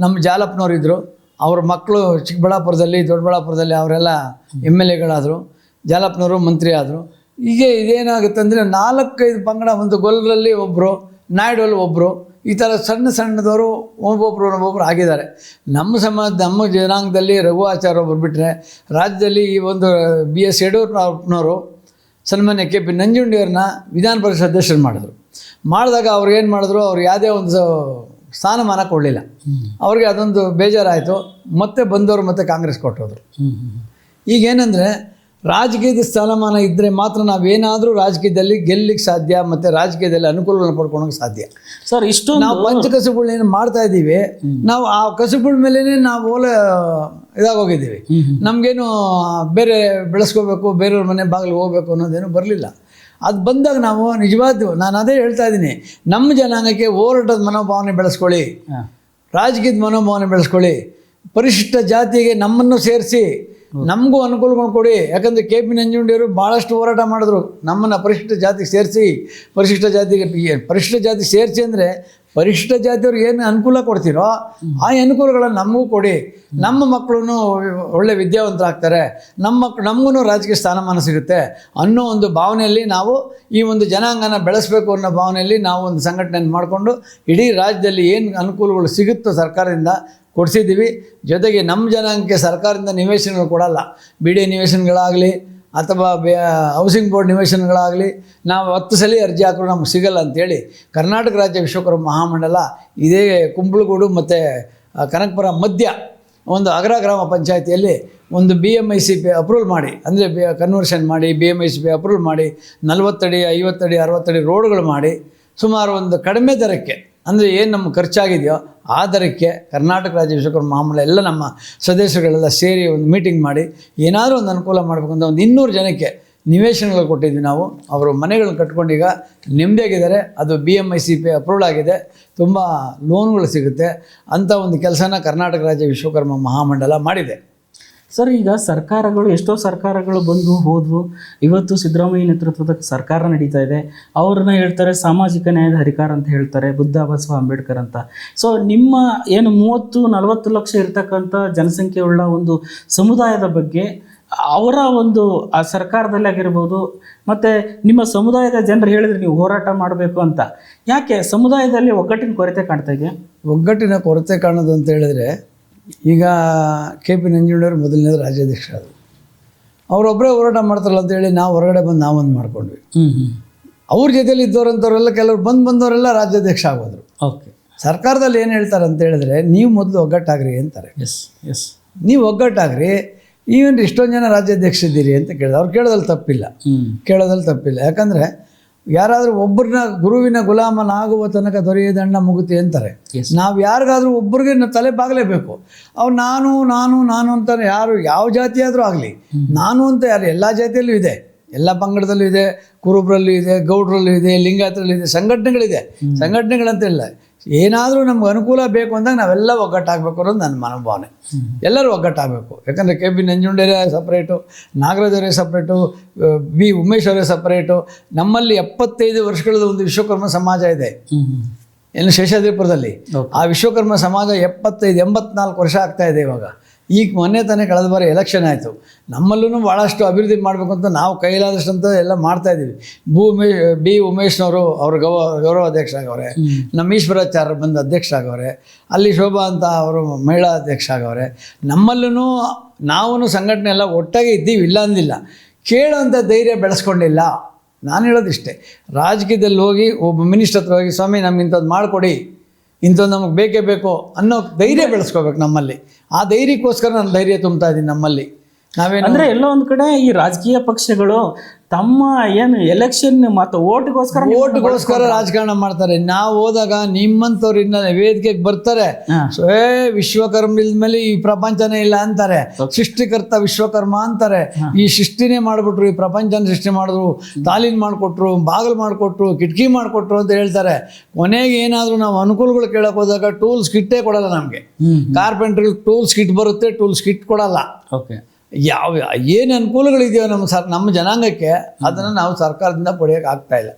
ನಮ್ಮ ಜಾಲಪ್ಪನವರಿದ್ದರು ಅವ್ರ ಮಕ್ಕಳು ಚಿಕ್ಕಬಳ್ಳಾಪುರದಲ್ಲಿ, ದೊಡ್ಡಬಳ್ಳಾಪುರದಲ್ಲಿ ಅವರೆಲ್ಲ ಎಂ ಎಲ್ ಎಗಳಾದರು ಜಾಲಪ್ಪನವರು ಮಂತ್ರಿ ಆದರು. ಹೀಗೆ ಇದೇನಾಗುತ್ತೆ ಅಂದರೆ ನಾಲ್ಕೈದು ಪಂಗಡ ಒಂದು ಗೊಲ್ಲರಲ್ಲಿ ಒಬ್ಬರು ನಾಯ್ಡಲ್ಲಿ ಒಬ್ಬರು ಈ ಥರ ಸಣ್ಣ ಸಣ್ಣದವರು ಒಬ್ಬೊಬ್ಬರು ಒಬ್ಬೊಬ್ಬರು ಆಗಿದ್ದಾರೆ. ನಮ್ಮ ಸಮಾಜ ನಮ್ಮ ಜನಾಂಗದಲ್ಲಿ ರಘು ಒಬ್ಬರು ಬಿಟ್ಟರೆ ರಾಜ್ಯದಲ್ಲಿ ಈ ಒಂದು ಬಿ ಎಸ್ ಯಡಿಯೂರಪ್ಪನವರು ಸನ್ಮಾನ್ಯ ಕೆ ಪಿ ನಂಜುಂಡಿಯವ್ರನ್ನ ವಿಧಾನ ಪರಿಷತ್ ಅಧ್ಯಕ್ಷರು ಮಾಡಿದ್ರು. ಮಾಡಿದಾಗ ಅವ್ರು ಏನು ಮಾಡಿದ್ರು ಅವ್ರು ಯಾವುದೇ ಒಂದು ಸ್ಥಾನಮಾನ ಕೊಡಲಿಲ್ಲ. ಅವ್ರಿಗೆ ಅದೊಂದು ಬೇಜಾರಾಯಿತು. ಮತ್ತೆ ಬಂದವರು ಮತ್ತೆ ಕಾಂಗ್ರೆಸ್ ಕೊಟ್ಟೋದ್ರು. ಈಗೇನೆಂದರೆ ರಾಜಕೀಯದ ಸ್ಥಾನಮಾನ ಇದ್ದರೆ ಮಾತ್ರ ನಾವೇನಾದರೂ ರಾಜಕೀಯದಲ್ಲಿ ಗೆಲ್ಲಿಕ್ಕೆ ಸಾಧ್ಯ ಮತ್ತು ರಾಜಕೀಯದಲ್ಲಿ ಅನುಕೂಲಗಳನ್ನ ಪಡ್ಕೊಳಕ್ಕೆ ಸಾಧ್ಯ. ಸರ್ ಇಷ್ಟು ನಾವು ಪಂಚ ಪಂಚಕಸುಗಳನ್ನ ಮಾಡ್ತಾ ಇದ್ದೀವಿ ನಾವು ಆ ಕಸುಬುಗಳ ಮೇಲೇ ನಾವು ಓಲ ಇದಾಗೋಗಿದ್ದೀವಿ. ನಮಗೇನು ಬೇರೆ ಬೆಳೆಸ್ಕೋಬೇಕು ಬೇರೆಯವ್ರ ಮನೆ ಬಾಗಿಲು ಹೋಗ್ಬೇಕು ಅನ್ನೋದೇನು ಬರಲಿಲ್ಲ. ಅದು ಬಂದಾಗ ನಾವು ನಿಜವಾದ ನಾನು ಅದೇ ಹೇಳ್ತಾ ಇದ್ದೀನಿ ನಮ್ಮ ಜನಾಂಗಕ್ಕೆ ಹೋರಾಟದ ಮನೋಭಾವನೆ ಬೆಳೆಸ್ಕೊಳ್ಳಿ ರಾಜಕೀಯದ ಮನೋಭಾವನೆ ಬೆಳೆಸ್ಕೊಳ್ಳಿ ಪರಿಶಿಷ್ಟ ಜಾತಿಗೆ ನಮ್ಮನ್ನು ಸೇರಿಸಿ ನಮಗೂ ಅನುಕೂಲ ಕೊಡಿ. ಯಾಕಂದರೆ ಕೆ ಪಿ ನಂಜುಂಡಿಯವರು ಭಾಳಷ್ಟು ಹೋರಾಟ ಮಾಡಿದ್ರು. ನಮ್ಮನ್ನು ಪರಿಶಿಷ್ಟ ಜಾತಿಗೆ ಸೇರಿಸಿ, ಪರಿಶಿಷ್ಟ ಜಾತಿಗೆ ಪರಿಶಿಷ್ಟ ಜಾತಿ ಸೇರಿಸಿ ಅಂದರೆ ಪರಿಶಿಷ್ಟ ಜಾತಿಯವ್ರಿಗೆ ಏನು ಅನುಕೂಲ ಕೊಡ್ತೀರೋ ಆ ಅನುಕೂಲಗಳನ್ನು ನಮಗೂ ಕೊಡಿ. ನಮ್ಮ ಮಕ್ಕಳು ಒಳ್ಳೆ ವಿದ್ಯಾವಂತರಾಗ್ತಾರೆ. ನಮ್ಮ ಮಕ್, ನಮಗೂ ರಾಜಕೀಯ ಸ್ಥಾನಮಾನ ಸಿಗುತ್ತೆ ಅನ್ನೋ ಒಂದು ಭಾವನೆಯಲ್ಲಿ ನಾವು ಈ ಒಂದು ಜನಾಂಗನ ಬೆಳೆಸಬೇಕು ಅನ್ನೋ ಭಾವನೆಯಲ್ಲಿ ನಾವು ಒಂದು ಸಂಘಟನೆಯನ್ನು ಮಾಡಿಕೊಂಡು ಇಡೀ ರಾಜ್ಯದಲ್ಲಿ ಏನು ಅನುಕೂಲಗಳು ಸಿಗುತ್ತೋ ಸರ್ಕಾರದಿಂದ ಕೊಡಿಸಿದ್ದೀವಿ. ಜೊತೆಗೆ ನಮ್ಮ ಜನಾಂಗಕ್ಕೆ ಸರ್ಕಾರದಿಂದ ನಿವೇಶನಗಳು ಕೊಡಲ್ಲ. ಬಿ ಡಿ ನಿವೇಶನಗಳಾಗಲಿ ಅಥವಾ ಹೌಸಿಂಗ್ ಬೋರ್ಡ್ ನಿವೇಶನಗಳಾಗಲಿ ನಾವು ಹತ್ತು ಸಲ ಅರ್ಜಿ ಹಾಕಿದ್ರು ನಮ್ಗೆ ಸಿಗಲ್ಲ ಅಂತೇಳಿ ಕರ್ನಾಟಕ ರಾಜ್ಯ ವಿಶ್ವಕರ್ಮ ಮಹಾಮಂಡಲ, ಇದೇ ಕುಂಬಳಗೂಡು ಮತ್ತು ಕನಕಪುರ ಮಧ್ಯ ಒಂದು ಅಗ್ರ ಗ್ರಾಮ ಪಂಚಾಯತಿಯಲ್ಲಿ ಒಂದು B M I C P approval ಮಾಡಿ. ಅಂದರೆ ಬಿ ಕನ್ವರ್ಷನ್ ಮಾಡಿ B M I C P approval ಮಾಡಿ ನಲ್ವತ್ತಡಿ ಐವತ್ತಡಿ ಅರವತ್ತಡಿ ರೋಡ್ಗಳು ಮಾಡಿ ಸುಮಾರು ಒಂದು ಕಡಿಮೆ ದರಕ್ಕೆ ಅಂದರೆ ಏನು ನಮ್ಮ ಖರ್ಚಾಗಿದೆಯೋ, ಆ ದರಕ್ಕೆ ಕರ್ನಾಟಕ ರಾಜ್ಯ ವಿಶ್ವಕರ್ಮ ಮಹಾಮಂಡಲ ಎಲ್ಲ ನಮ್ಮ ಸದಸ್ಯರುಗಳೆಲ್ಲ ಸೇರಿ ಒಂದು ಮೀಟಿಂಗ್ ಮಾಡಿ, ಏನಾದರೂ ಒಂದು ಅನುಕೂಲ ಮಾಡಬೇಕು ಅಂತ ಒಂದು ಇನ್ನೂರು ಜನಕ್ಕೆ ನಿವೇಶನಗಳು ಕೊಟ್ಟಿದ್ವಿ ನಾವು. ಅವರು ಮನೆಗಳನ್ನ ಕಟ್ಕೊಂಡು ಈಗ ನೆಮ್ಮದಿಯಾಗಿದ್ದಾರೆ. ಅದು B M I C P approved ಆಗಿದೆ. ತುಂಬ ಲೋನ್ಗಳು ಸಿಗುತ್ತೆ. ಅಂಥ ಒಂದು ಕೆಲಸನ ಕರ್ನಾಟಕ ರಾಜ್ಯ ವಿಶ್ವಕರ್ಮ ಮಹಾಮಂಡಲ ಮಾಡಿದೆ. ಸರ್, ಈಗ ಸರ್ಕಾರಗಳು, ಎಷ್ಟೋ ಸರ್ಕಾರಗಳು ಬಂದು ಹೋದವು. ಇವತ್ತು ಸಿದ್ದರಾಮಯ್ಯ ನೇತೃತ್ವದ ಸರ್ಕಾರ ನಡೀತಾ ಇದೆ. ಅವ್ರನ್ನ ಹೇಳ್ತಾರೆ, ಸಾಮಾಜಿಕ ನ್ಯಾಯದ ಹರಿಕಾರ ಅಂತ ಹೇಳ್ತಾರೆ, ಬುದ್ಧ ಬಸವ ಅಂಬೇಡ್ಕರ್ ಅಂತ. ಸೊ ನಿಮ್ಮ ಏನು ಮೂವತ್ತು, ನಲವತ್ತು ಲಕ್ಷ ಇರ್ತಕ್ಕಂಥ ಜನಸಂಖ್ಯೆ ಉಳ್ಳ ಒಂದು ಸಮುದಾಯದ ಬಗ್ಗೆ ಅವರ ಒಂದು, ಆ ಸರ್ಕಾರದಲ್ಲಿ ಆಗಿರ್ಬೋದು, ಮತ್ತು ನಿಮ್ಮ ಸಮುದಾಯದ ಜನರು ಹೇಳಿದ್ರೆ ನೀವು ಹೋರಾಟ ಮಾಡಬೇಕು ಅಂತ. ಯಾಕೆ ಸಮುದಾಯದಲ್ಲಿ ಒಗ್ಗಟ್ಟಿನ ಕೊರತೆ ಕಾಣ್ತಾ ಇದೆ? ಒಗ್ಗಟ್ಟಿನ ಕೊರತೆ ಕಾಣೋದು ಅಂತ ಹೇಳಿದ್ರೆ ಈಗ ಕೆ ಪಿ ನಂಜುಂಡವರು ಮೊದಲನೇದು ರಾಜ್ಯಾಧ್ಯಕ್ಷರಾದರು ಅವರೊಬ್ಬರೇ ಹೋರಾಟ ಮಾಡ್ತಾರಲ್ಲ ಅಂತೇಳಿ ನಾವು ಹೊರಗಡೆ ಬಂದು ನಾವೊಂದು ಮಾಡ್ಕೊಂಡ್ವಿ. ಅವ್ರ ಜೊತೆಲಿ ಇದ್ದವರಂಥವ್ರೆಲ್ಲ ಕೆಲವ್ರು ಬಂದು ಬಂದವರೆಲ್ಲ ರಾಜ್ಯಾಧ್ಯಕ್ಷ ಆಗೋದ್ರು. ಓಕೆ. ಸರ್ಕಾರದಲ್ಲಿ ಏನು ಹೇಳ್ತಾರೆ ಅಂತ ಹೇಳಿದ್ರೆ ನೀವು ಮೊದಲು ಒಗ್ಗಟ್ಟಾಗ್ರಿ ಅಂತಾರೆ. ಎಸ್ ಎಸ್ ನೀವು ಒಗ್ಗಟ್ಟಾಗ್ರಿ ನೀವೇನು ಇಷ್ಟೊಂದು ಜನ ರಾಜ್ಯಾಧ್ಯಕ್ಷ ಇದ್ದೀರಿ ಅಂತ ಕೇಳಿದೆ ಅವ್ರು ಕೇಳೋದ್ರಲ್ಲಿ ತಪ್ಪಿಲ್ಲ. ಹ್ಞೂ ಕೇಳೋದ್ರಲ್ಲಿ ತಪ್ಪಿಲ್ಲ. ಯಾಕಂದರೆ ಯಾರಾದರೂ ಒಬ್ಬರನ್ನ ಗುರುವಿನ ಗುಲಾಮನಾಗುವ ತನಕ ದೊರೆಯದಣ್ಣ ಮುಗುತಿ ಅಂತಾರೆ. ನಾವು ಯಾರಿಗಾದರೂ ಒಬ್ಬರಿಗೆ ತಲೆ ಬಾಗಲೇಬೇಕು. ಅವ್ರು ನಾನು ನಾನು ನಾನು ಅಂತ ಯಾರು ಯಾವ ಜಾತಿಯಾದರೂ ಆಗಲಿ. ನಾನು ಅಂತ ಯಾರು ಎಲ್ಲ ಜಾತಿಯಲ್ಲೂ ಇದೆ. ಎಲ್ಲ ಪಂಗಡದಲ್ಲೂ ಇದೆ ಕುರುಬ್ರಲ್ಲೂ ಇದೆ ಗೌಡ್ರಲ್ಲೂ ಇದೆ ಲಿಂಗಾಯತರಲ್ಲೂ ಇದೆ ಸಂಘಟನೆಗಳಿದೆ. ಸಂಘಟನೆಗಳಂತ ಇಲ್ಲ. ಏನಾದರೂ ನಮ್ಗೆ ಅನುಕೂಲ ಬೇಕು ಅಂದಾಗ ನಾವೆಲ್ಲ ಒಗ್ಗಟ್ಟಾಗಬೇಕು ಅನ್ನೋದು ನನ್ನ ಮನೋಭಾವನೆ. ಎಲ್ಲರೂ ಒಗ್ಗಟ್ಟಾಗಬೇಕು. ಯಾಕಂದರೆ ಕೆ ಬಿ ನಂಜುಂಡರೇ ಸಪ್ರೇಟು ನಾಗರಾಜರೇ ಸಪ್ರೇಟು ಬಿ ಉಮೇಶ್ ಅವರೇ ಸಪ್ರೇಟು ನಮ್ಮಲ್ಲಿ ಎಪ್ಪತ್ತೈದು ವರ್ಷಗಳದ ಒಂದು ವಿಶ್ವಕರ್ಮ ಸಮಾಜ ಇದೆ. ಏನು ಶೇಷಾದ್ರಿಪುರದಲ್ಲಿ. ಆ ವಿಶ್ವಕರ್ಮ ಸಮಾಜ ಎಪ್ಪತ್ತೈದು ಎಂಬತ್ನಾಲ್ಕು ವರ್ಷ ಆಗ್ತಾ ಇದೆ ಇವಾಗ. ಈಗ ಮೊನ್ನೆ ತಾನೇ ಕಳೆದ ಬಾರಿ ಎಲೆಕ್ಷನ್ ಆಯಿತು. ನಮ್ಮಲ್ಲೂ ಭಾಳಷ್ಟು ಅಭಿವೃದ್ಧಿ ಮಾಡಬೇಕು ಅಂತ ನಾವು ಕೈಲಾದಷ್ಟು ಅಂತ ಎಲ್ಲ ಮಾಡ್ತಾ ಇದ್ದೀವಿ. ಭೂ ಉಮೇ ಬಿ ಉಮೇಶ್ನವರು ಅವ್ರ ಗೌ ಗೌರವ ಅಧ್ಯಕ್ಷ ಆಗವ್ರೆ ನಮ್ಮ ಈಶ್ವರಾಚಾರ್ಯ ಬಂದು ಅಧ್ಯಕ್ಷ ಆಗವ್ರೆ ಅಲ್ಲಿ ಶೋಭಾ ಅಂತ ಅವರು ಮಹಿಳಾ ಅಧ್ಯಕ್ಷ ಆಗವ್ರೆ ನಮ್ಮಲ್ಲೂ ನಾವು ಸಂಘಟನೆ ಎಲ್ಲ ಒಟ್ಟಾಗಿ ಇದ್ದೀವಿ ಇಲ್ಲ ಅಂದಿಲ್ಲ. ಕೇಳುವಂಥ ಧೈರ್ಯ ಬೆಳೆಸ್ಕೊಂಡಿಲ್ಲ. ನಾನು ಹೇಳೋದಿಷ್ಟೇ. ರಾಜಕೀಯದಲ್ಲಿ ಹೋಗಿ ಒಬ್ಬ ಮಿನಿಸ್ಟರ್ ಹತ್ರ ಹೋಗಿ ಸ್ವಾಮಿ ನಮ್ಗೆ ಇಂಥದ್ದು ಮಾಡಿಕೊಡಿ. ಇಂಥದ್ದು ನಮಗೆ ಬೇಕೇ ಬೇಕು ಅನ್ನೋ ಧೈರ್ಯ ಬೆಳೆಸ್ಕೋಬೇಕು ನಮ್ಮಲ್ಲಿ. ಆ ಧೈರ್ಯಕ್ಕೋಸ್ಕರ ನಾನು ಧೈರ್ಯ ತುಂಬ್ತಾ ಇದ್ದೀನಿ ನಮ್ಮಲ್ಲಿ. ಅಂದ್ರೆ ಎಲ್ಲೋ ಒಂದ್ ಕಡೆ ಈ ರಾಜಕೀಯ ಪಕ್ಷಗಳು ತಮ್ಮ ಏನು ಎಲೆಕ್ಷನ್ ಮತ್ತು ಓಟ್ಗೋಸ್ಕರ ಓಟ್ಗೋಸ್ಕರ ರಾಜಕಾರಣ ಮಾಡ್ತಾರೆ. ನಾವು ಹೋದಾಗ ನಿಮ್ಮಂಥವ್ರು ಇನ್ನ ವೇದಿಕೆಗೆ ಬರ್ತಾರೆ. ಏ ವಿಶ್ವಕರ್ಮ ಇಲ್ದ್ಮೇಲೆ ಈ ಪ್ರಪಂಚನೇ ಇಲ್ಲ ಅಂತಾರೆ. ಸೃಷ್ಟಿಕರ್ತ ವಿಶ್ವಕರ್ಮ ಅಂತಾರೆ. ಈ ಸೃಷ್ಟಿನೇ ಮಾಡಿಬಿಟ್ರು ಈ ಪ್ರಪಂಚನ ಸೃಷ್ಟಿ ಮಾಡಿದ್ರು ತಾಲೀನ್ ಮಾಡಿಕೊಟ್ರು ಬಾಗಿಲು ಮಾಡಿಕೊಟ್ರು ಕಿಟಕಿ ಮಾಡಿಕೊಟ್ರು ಅಂತ ಹೇಳ್ತಾರೆ. ಕೊನೆಗೆ ಏನಾದರೂ ನಾವು ಅನುಕೂಲಗಳು ಕೇಳಕ್ಕೆ ಹೋದಾಗ ಟೂಲ್ಸ್ ಕಿಟ್ಟೇ ಕೊಡಲ್ಲ ನಮಗೆ. ಕಾರ್ಪೆಂಟ್ರಿಗೆ ಟೂಲ್ಸ್ ಕಿಟ್ ಬರುತ್ತೆ ಟೂಲ್ಸ್ ಕಿಟ್ ಕೊಡಲ್ಲ. ಓಕೆ ಯಾವ ಏನು ಅನುಕೂಲಗಳಿದೆಯೋ ನಮ್ಮ ಸರ್ ನಮ್ಮ ಜನಾಂಗಕ್ಕೆ ಅದನ್ನು ನಾವು ಸರ್ಕಾರದಿಂದ ಪಡೆಯೋಕೆ ಆಗ್ತಾ ಇಲ್ಲ.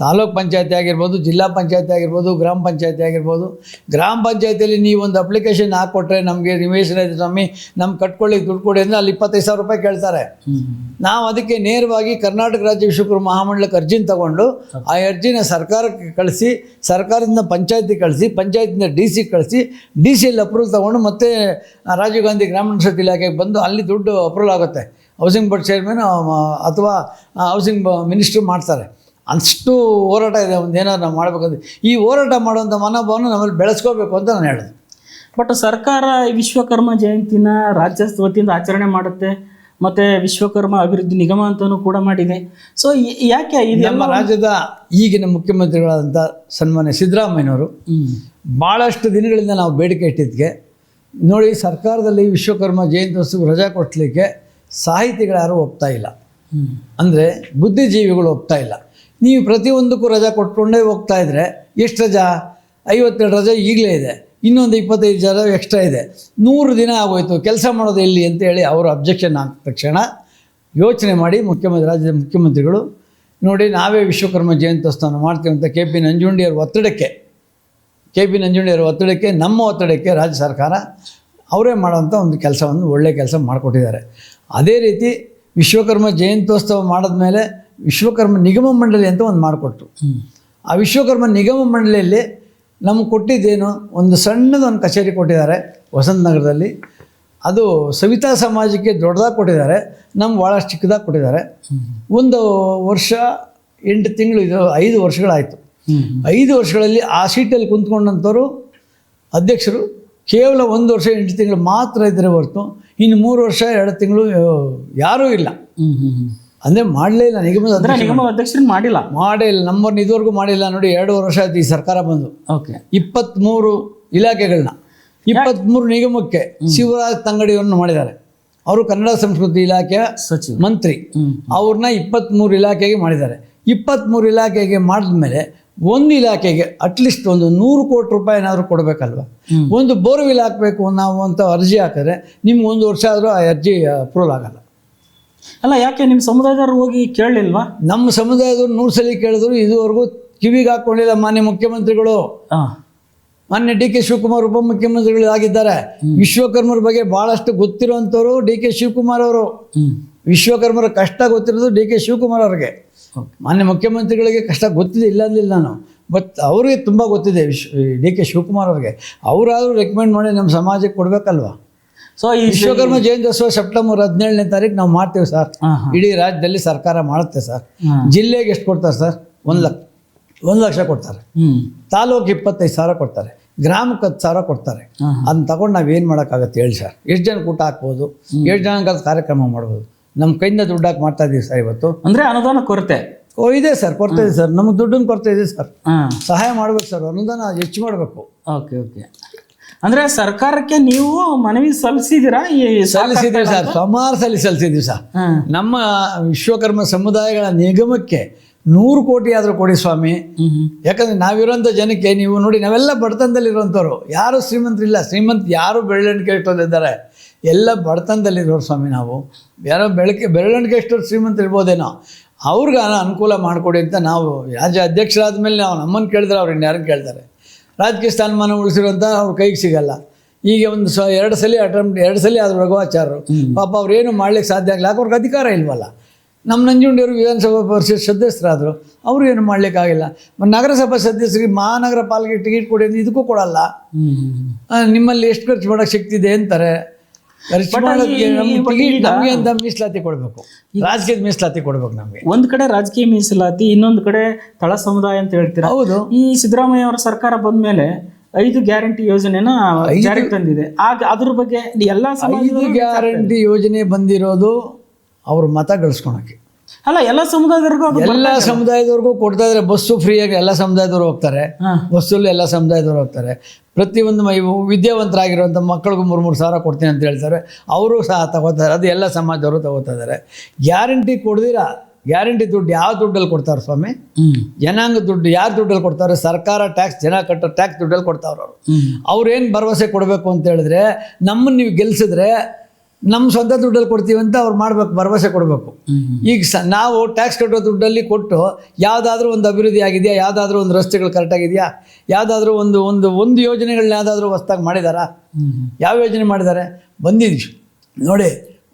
ತಾಲೂಕ್ ಪಂಚಾಯತಿ ಆಗಿರ್ಬೋದು, ಜಿಲ್ಲಾ ಪಂಚಾಯತಿ ಆಗಿರ್ಬೋದು, ಗ್ರಾಮ ಪಂಚಾಯತಿ ಆಗಿರ್ಬೋದು. ಗ್ರಾಮ ಪಂಚಾಯತಿಯಲ್ಲಿ ನೀವು ಒಂದು ಅಪ್ಲಿಕೇಶನ್ ಹಾಕ್ಕೊಟ್ರೆ ನಮಗೆ ನಿವೇಶನ ಇದೆ ಸ್ವಾಮಿ. ನಮ್ಮ ಕಟ್ಕೊಳ್ಳಿ, ದುಡ್ಡು ಕೊಡಿ ಅಂದರೆ ಅಲ್ಲಿ ಇಪ್ಪತ್ತೈದು ಸಾವಿರ ರೂಪಾಯಿ ಕೇಳ್ತಾರೆ. ನಾವು ಅದಕ್ಕೆ ನೇರವಾಗಿ ಕರ್ನಾಟಕ ರಾಜ್ಯ ವಿಶ್ವಕರ್ಮ ಮಹಾಮಂಡಲಕ್ಕೆ ಅರ್ಜಿನ ತಗೊಂಡು, ಆ ಅರ್ಜಿನ ಸರ್ಕಾರಕ್ಕೆ ಕಳಿಸಿ, ಸರ್ಕಾರದಿಂದ ಪಂಚಾಯತಿ ಕಳಿಸಿ, ಪಂಚಾಯತಿಂದ ಡಿ ಸಿ ಕಳಿಸಿ ಡಿ ಸಿಯಲ್ಲಿ ಅಪ್ರೂವಲ್ ತೊಗೊಂಡು ಮತ್ತೆ ರಾಜೀವ್ ಗಾಂಧಿ ಗ್ರಾಮೀಣಾಭಿವೃದ್ಧಿ ಇಲಾಖೆಗೆ ಬಂದು ಅಲ್ಲಿ ದುಡ್ಡು ಅಪ್ರೂವಲ್ ಆಗುತ್ತೆ. ಹೌಸಿಂಗ್ ಬೋರ್ಡ್ ಚೇರ್ಮನ್ ಅಥವಾ ಹೌಸಿಂಗ್ ಮಿನಿಸ್ಟ್ರು ಮಾಡ್ತಾರೆ. ಅಷ್ಟು ಹೋರಾಟ ಇದೆ ಒಂದು ಏನಾದ್ರು ನಾವು ಮಾಡಬೇಕಂದ್ರೆ. ಈ ಹೋರಾಟ ಮಾಡುವಂಥ ಮನೋಭಾವನ ನಮ್ಮಲ್ಲಿ ಬೆಳೆಸ್ಕೋಬೇಕು ಅಂತ ನಾನು ಹೇಳಿದೆ. ಬಟ್ ಸರ್ಕಾರ ಈ ವಿಶ್ವಕರ್ಮ ಜಯಂತಿನ ರಾಜ್ಯ ವತಿಯಿಂದ ಆಚರಣೆ ಮಾಡುತ್ತೆ ಮತ್ತೆ ವಿಶ್ವಕರ್ಮ ಅಭಿವೃದ್ಧಿ ನಿಗಮ ಅಂತಲೂ ಕೂಡ ಮಾಡಿದೆ. ಸೊ ಯಾಕೆ ಇದು ನಮ್ಮ ರಾಜ್ಯದ ಈಗಿನ ಮುಖ್ಯಮಂತ್ರಿಗಳಾದಂಥ ಸನ್ಮಾನ್ಯ ಸಿದ್ದರಾಮಯ್ಯನವರು ಭಾಳಷ್ಟು ದಿನಗಳಿಂದ ನಾವು ಬೇಡಿಕೆ ಇಟ್ಟಿದ್ದಕ್ಕೆ ನೋಡಿ ಸರ್ಕಾರದಲ್ಲಿ ವಿಶ್ವಕರ್ಮ ಜಯಂತ್ಯೋತ್ಸವ ರಜಾ ಕೊಡ್ಲಿಕ್ಕೆ ಸಾಹಿತಿಗಳು ಯಾರೂ ಒಪ್ತಾ ಇಲ್ಲ. ಅಂದರೆ ಬುದ್ಧಿಜೀವಿಗಳು ಒಪ್ತಾ ಇಲ್ಲ. ನೀವು ಪ್ರತಿಯೊಂದಕ್ಕೂ ರಜಾ ಕೊಟ್ಕೊಂಡೇ ಹೋಗ್ತಾ ಇದ್ರೆ ಎಷ್ಟು ರಜಾ? ಐವತ್ತೆರಡು ರಜೆ ಈಗಲೇ ಇದೆ. ಇನ್ನೊಂದು ಇಪ್ಪತ್ತೈದು ಜನ ಎಕ್ಸ್ಟ್ರಾ ಇದೆ. ನೂರು ದಿನ ಆಗೋಯ್ತು. ಕೆಲಸ ಮಾಡೋದು ಎಲ್ಲಿ ಅಂತ ಹೇಳಿ ಅವರು ಅಬ್ಜೆಕ್ಷನ್ ಆದ ತಕ್ಷಣ ಯೋಚನೆ ಮಾಡಿ ಮುಖ್ಯಮಂತ್ರಿ, ರಾಜ್ಯದ ಮುಖ್ಯಮಂತ್ರಿಗಳು, ನೋಡಿ ನಾವೇ ವಿಶ್ವಕರ್ಮ ಜಯಂತ್ಯೋತ್ಸವನ ಮಾಡ್ತೀವಿ ಅಂತ ಕೆ ಪಿ ನಂಜುಂಡಿಯವರ ಒತ್ತಡಕ್ಕೆ, ಕೆ ಪಿ ನಂಜುಂಡಿಯವರ ಒತ್ತಡಕ್ಕೆ, ನಮ್ಮ ಒತ್ತಡಕ್ಕೆ ರಾಜ್ಯ ಸರ್ಕಾರ ಅವರೇ ಮಾಡೋಂಥ ಒಂದು ಕೆಲಸವನ್ನು ಒಳ್ಳೆಯ ಕೆಲಸ ಮಾಡಿಕೊಟ್ಟಿದ್ದಾರೆ. ಅದೇ ರೀತಿ ವಿಶ್ವಕರ್ಮ ಜಯಂತ್ಯೋತ್ಸವ ಮಾಡಿದ್ಮೇಲೆ ವಿಶ್ವಕರ್ಮ ನಿಗಮ ಮಂಡಳಿ ಅಂತ ಒಂದು ಮಾಡಿಕೊಟ್ರು. ಆ ವಿಶ್ವಕರ್ಮ ನಿಗಮ ಮಂಡಳಿಯಲ್ಲಿ ನಮ್ಗೆ ಕೊಟ್ಟಿದ್ದೇನು ಒಂದು ಸಣ್ಣದೊಂದು ಒಂದು ಕಚೇರಿ ಕೊಟ್ಟಿದ್ದಾರೆ ವಸಂತ ನಗರದಲ್ಲಿ. ಅದು ಸವಿತಾ ಸಮಾಜಕ್ಕೆ ದೊಡ್ಡದಾಗಿ ಕೊಟ್ಟಿದ್ದಾರೆ ನಮ್ಗೆ ಭಾಳಷ್ಟು ಚಿಕ್ಕದಾಗಿ ಕೊಟ್ಟಿದ್ದಾರೆ. ಒಂದು ವರ್ಷ ಎಂಟು ತಿಂಗಳು ಇದು ಐದು ವರ್ಷಗಳಾಯಿತು. ಐದು ವರ್ಷಗಳಲ್ಲಿ ಆ ಸೀಟಲ್ಲಿ ಕುಂತ್ಕೊಂಡಂಥವ್ರು ಅಧ್ಯಕ್ಷರು ಕೇವಲ ಒಂದು ವರ್ಷ ಎಂಟು ತಿಂಗಳು ಮಾತ್ರ ಇದ್ದರೆ ಹೊರತು ಇನ್ನು ಮೂರು ವರ್ಷ ಎರಡು ತಿಂಗಳು ಯಾರೂ ಇಲ್ಲ. ಅಂದರೆ ಮಾಡಲೇ ಇಲ್ಲ ನಿಗಮದ ಅಂದ್ರೆ ನಿಗಮ ಮಾಡಿಲ್ಲ. ಮಾಡೇ ಇಲ್ಲ ನಮ್ಮನ್ನು ಇದುವರೆಗೂ ಮಾಡಿಲ್ಲ ನೋಡಿ ಎರಡು ವರ್ಷ ಆಯ್ತು ಈ ಸರ್ಕಾರ ಬಂದು. ಓಕೆ. ಇಪ್ಪತ್ತ್ಮೂರು ಇಲಾಖೆಗಳನ್ನ ಇಪ್ಪತ್ತ್ಮೂರು ನಿಗಮಕ್ಕೆ ಶಿವರಾಜ್ ತಂಗಡಿಯವರನ್ನು ಮಾಡಿದ್ದಾರೆ. ಅವರು ಕನ್ನಡ ಸಂಸ್ಕೃತಿ ಇಲಾಖೆಯ ಸಚಿವ. ಮಂತ್ರಿ. ಅವ್ರನ್ನ ಇಪ್ಪತ್ತ್ಮೂರು ಇಲಾಖೆಗೆ ಮಾಡಿದ್ದಾರೆ. ಇಪ್ಪತ್ತ್ಮೂರು ಇಲಾಖೆಗೆ ಮಾಡಿದ್ಮೇಲೆ ಒಂದು ಇಲಾಖೆಗೆ ಅಟ್ಲೀಸ್ಟ್ ಒಂದು ನೂರು ಕೋಟಿ ರೂಪಾಯಿ ಏನಾದರೂ ಕೊಡಬೇಕಲ್ವ. ಒಂದು ಬೋರ್ವಿಲ್ ಹಾಕಬೇಕು ನಾವು ಅಂತ ಅರ್ಜಿ ಹಾಕಿದ್ರೆ ನಿಮ್ಗೆ ಒಂದು ವರ್ಷ ಆದರೂ ಆ ಅರ್ಜಿ ಅಪ್ರೂವಲ್ ಆಗಲ್ಲ. ಅಲ್ಲ ಯಾಕೆ ನಿಮ್ಮ ಸಮುದಾಯದವ್ರು ಹೋಗಿ ಕೇಳಲಿಲ್ವಾ? ನಮ್ಮ ಸಮುದಾಯದವ್ರು ನೂರು ಸಲ ಕೇಳಿದ್ರು ಇದುವರೆಗೂ ಕಿವಿಗೆ ಹಾಕ್ಕೊಂಡಿಲ್ಲ ಮಾನ್ಯ ಮುಖ್ಯಮಂತ್ರಿಗಳು. ಹಾ ಮಾನ್ಯ ಡಿ ಕೆ ಶಿವಕುಮಾರ್ ಉಪಮುಖ್ಯಮಂತ್ರಿಗಳು ಆಗಿದ್ದಾರೆ. ವಿಶ್ವಕರ್ಮರ ಬಗ್ಗೆ ಭಾಳಷ್ಟು ಗೊತ್ತಿರುವಂಥವ್ರು ಡಿ ಕೆ ಶಿವಕುಮಾರ್ ಅವರು. ವಿಶ್ವಕರ್ಮರ ಕಷ್ಟ ಗೊತ್ತಿರೋದು ಡಿ ಕೆ ಶಿವಕುಮಾರ್ ಅವ್ರಿಗೆ. ಮಾನ್ಯ ಮುಖ್ಯಮಂತ್ರಿಗಳಿಗೆ ಕಷ್ಟ ಗೊತ್ತಿದೆ ಇಲ್ಲ ಅಂದಿಲ್ಲ ನಾನು. ಬಟ್ ಅವ್ರಿಗೆ ತುಂಬ ಗೊತ್ತಿದೆ ವಿಶ್ ಡಿ ಕೆ ಶಿವಕುಮಾರ್ ಅವ್ರಿಗೆ. ಅವರಾದರೂ ರೆಕಮೆಂಡ್ ಮಾಡಿ ನಮ್ಮ ಸಮಾಜಕ್ಕೆ ಕೊಡಬೇಕಲ್ವಾ? ಸೊ ಈ ವಿಶ್ವಕರ್ಮ ಜಯಂತ್ಯೋತ್ಸವ ಸೆಪ್ಟೆಂಬರ್ ಹದಿನೇಳನೇ ತಾರೀಕು ನಾವು ಮಾಡ್ತೇವೆ ಸರ್. ಇಡೀ ರಾಜ್ಯದಲ್ಲಿ ಸರ್ಕಾರ ಮಾಡುತ್ತೆ ಸರ್. ಜಿಲ್ಲೆಗೆ ಎಷ್ಟು ಕೊಡ್ತಾರೆ ಸರ್? ಒಂದು ಲಕ್ಷ ಒಂದು ಲಕ್ಷ ಕೊಡ್ತಾರೆ. ತಾಲೂಕು ಇಪ್ಪತ್ತೈದು ಸಾವಿರ ಕೊಡ್ತಾರೆ. ಗ್ರಾಮಕ್ಕೆ ಹತ್ತು ಸಾವಿರ ಕೊಡ್ತಾರೆ. ಅದನ್ನ ತಗೊಂಡು ನಾವು ಏನು ಮಾಡೋಕ್ಕಾಗತ್ತೆ ಹೇಳಿ ಸರ್. ಎಷ್ಟು ಜನ ಊಟ ಹಾಕ್ಬೋದು? ಎಷ್ಟು ಜನ ಕಾರ್ಯಕ್ರಮ ಮಾಡ್ಬೋದು? ನಮ್ಮ ಕೈಯಿಂದ ದುಡ್ಡು ಹಾಕಿ ಮಾಡ್ತಾ ಇದ್ದೀವಿ ಸರ್ ಇವತ್ತು. ಅಂದ್ರೆ ಅನುದಾನ ಕೊರತೆ. ಓ ಇದೆ ಸರ್. ಕೊರತೆ ಇದೆ ಸರ್. ನಮಗೆ ದುಡ್ಡನ್ನು ಕೊಡ್ತಾ ಇದೆ ಸರ್. ಸಹಾಯ ಮಾಡ್ಬೇಕು ಸರ್. ಅನುದಾನ ಹೆಚ್ಚು ಮಾಡಬೇಕು. Okay okay. ಅಂದ್ರೆ ಸರ್ಕಾರಕ್ಕೆ ನೀವು ಮನವಿ ಸಲ್ಲಿಸಿದಿರಾ? ಈ ಸಲ್ಲಿಸಿದ್ದೀವಿ ಸರ್ ಸುಮಾರು ಸಲ ಸಲ್ಲಿಸಿದ್ದೀವಿ ಸರ್. ನಮ್ಮ ವಿಶ್ವಕರ್ಮ ಸಮುದಾಯಗಳ ನಿಗಮಕ್ಕೆ ನೂರು ಕೋಟಿ ಆದರೂ ಕೊಡಿ ಸ್ವಾಮಿ. ಯಾಕಂದ್ರೆ ನಾವಿರೋಂಥ ಜನಕ್ಕೆ ನೀವು ನೋಡಿ ನಾವೆಲ್ಲ ಬಡತನದಲ್ಲಿರುವಂಥವ್ರು. ಯಾರು ಶ್ರೀಮಂತರಿಲ್ಲ ಶ್ರೀಮಂತ ಯಾರು ಬೆರಳಿಕೆ ಇಷ್ಟೊಂದಿದ್ದಾರೆ ಎಲ್ಲ ಬಡತನದಲ್ಲಿರೋರು ಸ್ವಾಮಿ ನಾವು. ಯಾರೋ ಬೆಳಕೆ ಬೆರಳಿಕೆ ಎಷ್ಟೊಂದು ಶ್ರೀಮಂತ ಇರ್ಬೋದೇನೋ. ಅವ್ರಿಗೆ ಅನ- ಅನುಕೂಲ ಮಾಡಿಕೊಡಿ ಅಂತ ನಾವು ರಾಜ್ಯ ಅಧ್ಯಕ್ಷರಾದ ಮೇಲೆ ನಾವು ನಮ್ಮನ್ನು ಕೇಳಿದ್ರೆ ಅವ್ರು ಇನ್ಯಾರನ್ನು ಕೇಳ್ತಾರೆ. ರಾಜಕೀಯ ಸ್ಥಾನಮಾನ ಉಳಿಸಿರುವಂಥ ಅವ್ರ ಕೈಗೆ ಸಿಗಲ್ಲ. ಈಗ ಒಂದು ಸ ಎರಡು ಸಲ ಅಟೆಂಪ್ಟ್ ಎರಡು ಸಲ ಆದ್ರು ರಘುವಾಚಾರ್ಯರು ಪಾಪ ಅವ್ರೇನು ಮಾಡ್ಲಿಕ್ಕೆ ಸಾಧ್ಯ ಆಗಲ್ಲ ಅವ್ರಿಗೆ ಅಧಿಕಾರ ಇಲ್ವಲ್ಲ. ನಮ್ಮ ನಂಜುಂಡಿಯವರು ವಿಧಾನಸಭಾ ಪರಿಷತ್ ಸದಸ್ಯರಾದರು ಅವರು ಏನು ಮಾಡಲಿಕ್ಕಾಗಿಲ್ಲ ನಗರಸಭಾ ಸದಸ್ಯರಿಗೆ ಮಹಾನಗರ ಪಾಲಿಕೆ ಟಿಕೆಟ್ ಕೊಡಿ ಅಂದ್ರೆ ಇದಕ್ಕೂ ಕೊಡಲ್ಲ. ನಿಮ್ಮಲ್ಲಿ ಎಷ್ಟು ಖರ್ಚು ಮಾಡೋಕ್ಕೆ ಶಕ್ತಿ ಇದೆ ಅಂತಾರೆ. ಖರ್ಚು But ಮಾಡೋಕ್ಕೆ ಈ- ನಮ್ಗೆ ಈ- ಟಿಕೆಟ್ ಈಗ- ನಮಗೆ ಅಂತ ಮೀಸಲಾತಿ ಕೊಡಬೇಕು. ರಾಜಕೀಯದ ಮೀಸಲಾತಿ ಕೊಡಬೇಕು ನಮಗೆ. ಒಂದ್ ಕಡೆ ರಾಜಕೀಯ ಮೀಸಲಾತಿ ಇನ್ನೊಂದು ಕಡೆ ತಳ ಸಮುದಾಯ ಅಂತ ಹೇಳ್ತೀರಾ? ಹೌದು. ಈ ಸಿದ್ದರಾಮಯ್ಯ ಅವರ ಸರ್ಕಾರ ಬಂದ್ಮೇಲೆ ಐದು ಗ್ಯಾರಂಟಿ ಯೋಜನೆನ ಜಾರಿಗೆ ತಂದಿದೆ. ಆಗ ಅದ್ರ ಬಗ್ಗೆ ಎಲ್ಲಾ ಐದು ಗ್ಯಾರಂಟಿ ಯೋಜನೆ ಬಂದಿರೋದು ಅವ್ರ ಮತ ಗಳಿಸ್ಕೊಳಕ್ಕೆ. ಅಲ್ಲ ಎಲ್ಲ ಸಮುದಾಯದವ್ರಿಗೂ ಅದು ಎಲ್ಲ ಸಮುದಾಯದವ್ರಿಗೂ ಕೊಡ್ತಾ ಇದ್ರೆ ಬಸ್ಸು ಫ್ರೀಯಾಗಿ ಎಲ್ಲ ಸಮುದಾಯದವರು ಹೋಗ್ತಾರೆ. ಬಸ್ಸಲ್ಲೂ ಎಲ್ಲ ಸಮುದಾಯದವರು ಹೋಗ್ತಾರೆ. ಪ್ರತಿಯೊಂದು ಮೈ ವಿದ್ಯಾವಂತರಾಗಿರುವಂಥ ಮಕ್ಕಳಿಗೂ ಮೂರು ಮೂರು ಸಾವಿರ ಕೊಡ್ತೀನಿ ಅಂತ ಹೇಳ್ತಾರೆ. ಅವರು ಸಹ ತಗೋತಾರೆ ಅದು ಎಲ್ಲ ಸಮಾಜದವರು ತಗೋತಾ ಇದ್ದಾರೆ. ಗ್ಯಾರಂಟಿ ಕೊಡ್ದಿರಾ? ಗ್ಯಾರಂಟಿ ದುಡ್ಡು ಯಾವ ದುಡ್ಡಲ್ಲಿ ಕೊಡ್ತಾರೆ ಸ್ವಾಮಿ? ಜನಾಂಗ ದುಡ್ಡು ಯಾರು ದುಡ್ಡಲ್ಲಿ ಕೊಡ್ತಾರೆ? ಸರ್ಕಾರ ಟ್ಯಾಕ್ಸ್ ಜನ ಕಟ್ಟೋ ಟ್ಯಾಕ್ಸ್ ದುಡ್ಡಲ್ಲಿ ಕೊಡ್ತಾವ್ರು ಅವರು. ಅವ್ರೇನು ಭರವಸೆ ಕೊಡಬೇಕು ಅಂತ ಹೇಳಿದ್ರೆ ನಮ್ಮನ್ನು ನೀವು ಗೆಲ್ಸಿದ್ರೆ ನಮ್ಮ ಸ್ವಂತ ದುಡ್ಡಲ್ಲಿ ಕೊಡ್ತೀವಿ ಅಂತ ಅವ್ರು ಮಾಡ್ಬೇಕು ಭರವಸೆ ಕೊಡಬೇಕು. ಈಗ ಸ ನಾವು ಟ್ಯಾಕ್ಸ್ ಕಟ್ಟೋ ದುಡ್ಡಲ್ಲಿ ಕೊಟ್ಟು ಯಾವುದಾದ್ರೂ ಒಂದು ಅಭಿವೃದ್ಧಿ ಆಗಿದೆಯಾ ಯಾವುದಾದ್ರೂ ಒಂದು ರಸ್ತೆಗಳು ಕರೆಕ್ಟಾಗಿದೆಯಾ ಯಾವುದಾದ್ರೂ ಒಂದು ಒಂದು ಒಂದು ಯೋಜನೆಗಳನ್ನ ಯಾವುದಾದ್ರೂ ಹೊಸ್ದಾಗಿ ಮಾಡಿದಾರಾ? ಯಾವ ಯೋಜನೆ ಮಾಡಿದ್ದಾರೆ ಬಂದಿದ್ವಿ. ನೋಡಿ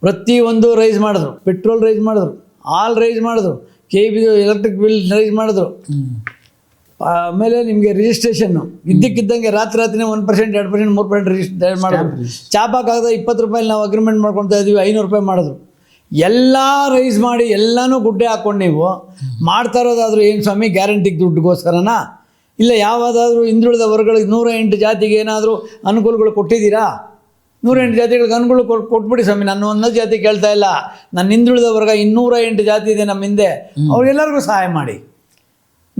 ಪ್ರತಿಯೊಂದು ರೈಸ್ ಮಾಡಿದ್ರು ಪೆಟ್ರೋಲ್ ರೈಸ್ ಮಾಡಿದ್ರು ಆಲ್ ರೈಸ್ ಮಾಡಿದ್ರು K B electric bill rise ಮಾಡಿದ್ರು. ಆಮೇಲೆ ನಿಮಗೆ ರಿಜಿಸ್ಟ್ರೇಷನ್ನು ಇದ್ದಕ್ಕಿದ್ದಂಗೆ ರಾತ್ರಿ ರಾತ್ರಿನೇ ಒನ್ ಪರ್ಸೆಂಟ್ ಎರಡು ಪರ್ಸೆಂಟ್ ಮೂರು ಪರ್ಸೆಂಟ್ ರಿಜಿಸ್ಟ್ರೇಷನ್ ಮಾಡಿದ್ರು. ಚಾಪಾಕಾಗದ ಇಪ್ಪತ್ತು ರೂಪಾಯಿ ನಾವು ಅಗ್ರಿಮೆಂಟ್ ಮಾಡ್ಕೊತಾ ಇದೀವಿ ಐನೂರು ರೂಪಾಯಿ ಮಾಡಿದ್ರು. ಎಲ್ಲ ರೈಸ್ ಮಾಡಿ ಎಲ್ಲನೂ ಗುಡ್ಡೆ ಹಾಕ್ಕೊಂಡು ನೀವು. ಮಾಡ್ತಾ ಇರೋದಾದ್ರೂ ಏನು ಸ್ವಾಮಿ ಗ್ಯಾರಂಟಿಗೆ ದುಡ್ಡುಗೋಸ್ಕರನಾ? ಇಲ್ಲ ಯಾವುದಾದ್ರೂ ಹಿಂದುಳಿದ ವರ್ಗಗಳಿಗೆ ನೂರ ಎಂಟು ಜಾತಿಗೆ ಏನಾದರೂ ಅನುಕೂಲಗಳು ಕೊಟ್ಟಿದ್ದೀರಾ? ನೂರ ಎಂಟು ಜಾತಿಗಳಿಗೆ ಅನುಕೂಲ ಕೊಟ್ಟು ಕೊಟ್ಬಿಡಿ ಸ್ವಾಮಿ ನಾನು ಒಂದೊಂದು ಜಾತಿ ಕೇಳ್ತಾ ಇಲ್ಲ. ನನ್ನ ಹಿಂದುಳಿದ ವರ್ಗ ಇನ್ನೂರ ಎಂಟು ಜಾತಿ ಇದೆ ನಮ್ಮ ಹಿಂದೆ. ಅವ್ರಿಗೆಲ್ಲರಿಗೂ ಸಹಾಯ ಮಾಡಿ.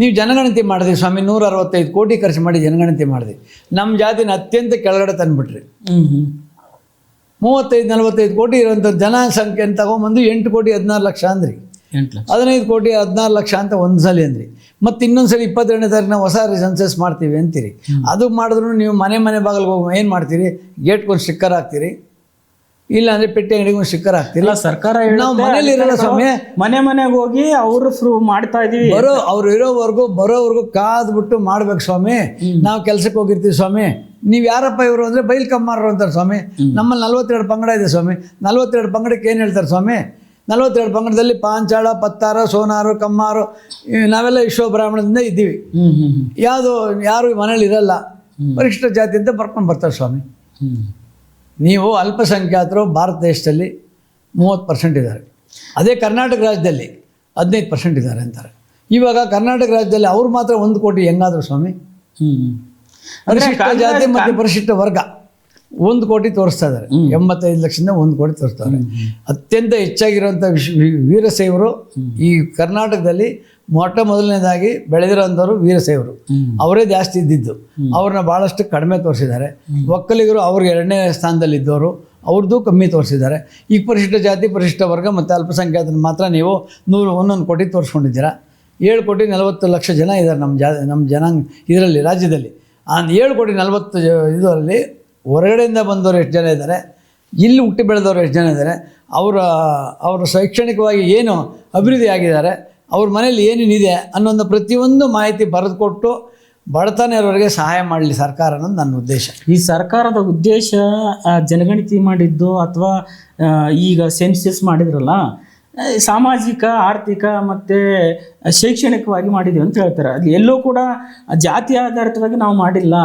ನೀವು ಜನಗಣತಿ ಮಾಡಿದ್ರಿ ಸ್ವಾಮಿ ನೂರ ಅರವತ್ತೈದು ಕೋಟಿ ಖರ್ಚು ಮಾಡಿ ಜನಗಣತಿ ಮಾಡಿದೆ ನಮ್ಮ ಜಾತಿನ ಅತ್ಯಂತ ಕೆಳಗಡೆ ತಂದುಬಿಟ್ರಿ. ಮೂವತ್ತೈದು ನಲವತ್ತೈದು ಕೋಟಿ ಇರುವಂಥ ಜನಸಂಖ್ಯೆಯನ್ನು ತಗೊಂಬಂದು ಎಂಟು ಕೋಟಿ ಹದಿನಾರು ಲಕ್ಷ ಅಂದ್ರಿ. ಹದಿನೈದು ಕೋಟಿ ಹದಿನಾರು ಲಕ್ಷ ಅಂತ ಒಂದು ಸಲ ಅಂದ್ರಿ. ಮತ್ತು ಸಲ ಇಪ್ಪತ್ತೆರಡನೇ ತಾರೀಕು ಹೊಸ ಸೆನ್ಸಸ್ ಮಾಡ್ತೀವಿ ಅಂತೀರಿ. ಅದು ಮಾಡಿದ್ರು ನೀವು ಮನೆ ಮನೆ ಬಾಗಿಲಿಗೆ ಹೋಗಿ ಏನು ಮಾಡ್ತೀರಿ? ಗೇಟ್ಗೊಂದು ಸ್ಟಿಕ್ಕರ್ ಹಾಕ್ತೀರಿ. ಇಲ್ಲ ಅಂದ್ರೆ ಪೆಟ್ಟಿ ಅಂಗಡಿಗೆ ಒಂದು ಆಗ್ತಿಲ್ಲ ಸರ್ಕಾರ ನಾವು ಮನೇಲಿ ಇರಲ್ಲ ಸ್ವಾಮಿ. ಮನೆ ಮನೆಗೆ ಹೋಗಿ ಅವರು ಫ್ರೂ ಮಾಡ್ತಾ ಇದೀವಿ. ಬರೋ ಅವ್ರು ಇರೋವರೆಗೂ ಬರೋವರೆಗೂ ಕಾದ್ಬಿಟ್ಟು ಮಾಡ್ಬೇಕು ಸ್ವಾಮಿ. ನಾವು ಕೆಲ್ಸಕ್ಕೆ ಹೋಗಿರ್ತೀವಿ ಸ್ವಾಮಿ. ನೀವು ಯಾರಪ್ಪ ಇವರು ಅಂದರೆ ಬೈಲ್ ಕಮ್ಮಾರರು ಅಂತಾರೆ ಸ್ವಾಮಿ. ನಮ್ಮಲ್ಲಿ ನಲ್ವತ್ತೆರಡು ಪಂಗಡ ಇದೆ ಸ್ವಾಮಿ. ನಲ್ವತ್ತೆರಡು ಪಂಗಡಕ್ಕೆ ಏನು ಹೇಳ್ತಾರೆ ಸ್ವಾಮಿ? ನಲ್ವತ್ತೆರಡು ಪಂಗಡದಲ್ಲಿ ಪಾಂಚಾಳ ಪತ್ತಾರ ಸೋನಾರು ಕಮ್ಮಾರು ನಾವೆಲ್ಲ ವಿಶ್ವ ಬ್ರಾಹ್ಮಣದಿಂದ ಇದ್ದೀವಿ. ಯಾವುದು ಯಾರು ಮನೇಲಿ ಇರಲ್ಲ. ಪರಿಷ್ಠ ಜಾತಿ ಅಂತ ಬರ್ಕೊಂಡು ಬರ್ತಾರೆ ಸ್ವಾಮಿ. ನೀವು ಅಲ್ಪಸಂಖ್ಯಾತರು ಭಾರತ ದೇಶದಲ್ಲಿ ಮೂವತ್ತು ಪರ್ಸೆಂಟ್ ಇದ್ದಾರೆ. ಅದೇ ಕರ್ನಾಟಕ ರಾಜ್ಯದಲ್ಲಿ ಹದಿನೈದು ಪರ್ಸೆಂಟ್ ಇದ್ದಾರೆ ಅಂತಾರೆ. ಇವಾಗ ಕರ್ನಾಟಕ ರಾಜ್ಯದಲ್ಲಿ ಅವ್ರು ಮಾತ್ರ ಒಂದು ಕೋಟಿ ಹೆಂಗಾದ್ರು ಸ್ವಾಮಿ. ಹ್ಞೂ ಪರಿಶಿಷ್ಟ ಜಾತಿ ಮತ್ತು ಪರಿಶಿಷ್ಟ ವರ್ಗ ಒಂದು ಕೋಟಿ ತೋರಿಸ್ತಾ ಇದ್ದಾರೆ. ಎಂಬತ್ತೈದು ಲಕ್ಷದಿಂದ ಒಂದು ಕೋಟಿ ತೋರಿಸ್ತಾರೆ ಅತ್ಯಂತ ಹೆಚ್ಚಾಗಿರುವಂಥ ವಿಶ್ ವೀರಶೈವರು ಈ ಕರ್ನಾಟಕದಲ್ಲಿ ಮೊಟ್ಟ ಮೊದಲನೇದಾಗಿ ಬೆಳೆದಿರೋಂಥವ್ರು ವೀರಶೈವರು. ಹ್ಮ್. ಅವರೇ ಜಾಸ್ತಿ ಇದ್ದಿದ್ದು. ಅವ್ರನ್ನ ಭಾಳಷ್ಟು ಕಡಿಮೆ ತೋರಿಸಿದ್ದಾರೆ. ಒಕ್ಕಲಿಗರು ಅವ್ರಿಗೆ ಎರಡನೇ ಸ್ಥಾನದಲ್ಲಿದ್ದವರು ಅವ್ರದ್ದು ಕಮ್ಮಿ ತೋರಿಸಿದ್ದಾರೆ. ಈಗ ಪರಿಶಿಷ್ಟ ಜಾತಿ ಪರಿಶಿಷ್ಟ ವರ್ಗ ಮತ್ತು ಅಲ್ಪಸಂಖ್ಯಾತನ ಮಾತ್ರ ನೀವು ನೂರು ಒಂದೊಂದು ಕೋಟಿ ತೋರಿಸ್ಕೊಂಡಿದ್ದೀರಾ. ಏಳು ಕೋಟಿ ನಲವತ್ತು ಲಕ್ಷ ಜನ ಇದ್ದಾರೆ ನಮ್ಮ ಜಾ ನಮ್ಮ ಜನಾಂಗ ಇದರಲ್ಲಿ ರಾಜ್ಯದಲ್ಲಿ. ಆ ಏಳು ಕೋಟಿ ನಲವತ್ತು ಜ- ಇದರಲ್ಲಿ ಹೊರಗಡೆಯಿಂದ ಬಂದವರು ಎಷ್ಟು ಜನ ಇದ್ದಾರೆ ಇಲ್ಲಿ ಹುಟ್ಟಿ ಬೆಳೆದವರು ಎಷ್ಟು ಜನ ಇದ್ದಾರೆ ಅವರ ಅವರ ಶೈಕ್ಷಣಿಕವಾಗಿ ಏನು ಅಭಿವೃದ್ಧಿ ಆಗಿದ್ದಾರೆ ಅವ್ರ ಮನೇಲಿ ಏನೇನಿದೆ ಅನ್ನೋದು ಪ್ರತಿಯೊಂದು ಮಾಹಿತಿ ಬರೆದುಕೊಟ್ಟು ಬಡತನ ಇರೋರಿಗೆ ಸಹಾಯ ಮಾಡಲಿ ಸರ್ಕಾರ ಅನ್ನೋದು ನನ್ನ ಉದ್ದೇಶ. ಈ ಸರ್ಕಾರದ ಉದ್ದೇಶ ಜನಗಣತಿ ಮಾಡಿದ್ದು ಅಥವಾ ಈಗ ಸೆನ್ಸಸ್ ಮಾಡಿದ್ರಲ್ಲ ಸಾಮಾಜಿಕ ಆರ್ಥಿಕ ಮತ್ತು ಶೈಕ್ಷಣಿಕವಾಗಿ ಮಾಡಿದ್ದೀವಿ ಅಂತ ಹೇಳ್ತಾರೆ. ಅದು ಎಲ್ಲೂ ಕೂಡ ಜಾತಿ ಆಧಾರಿತವಾಗಿ ನಾವು ಮಾಡಿಲ್ಲ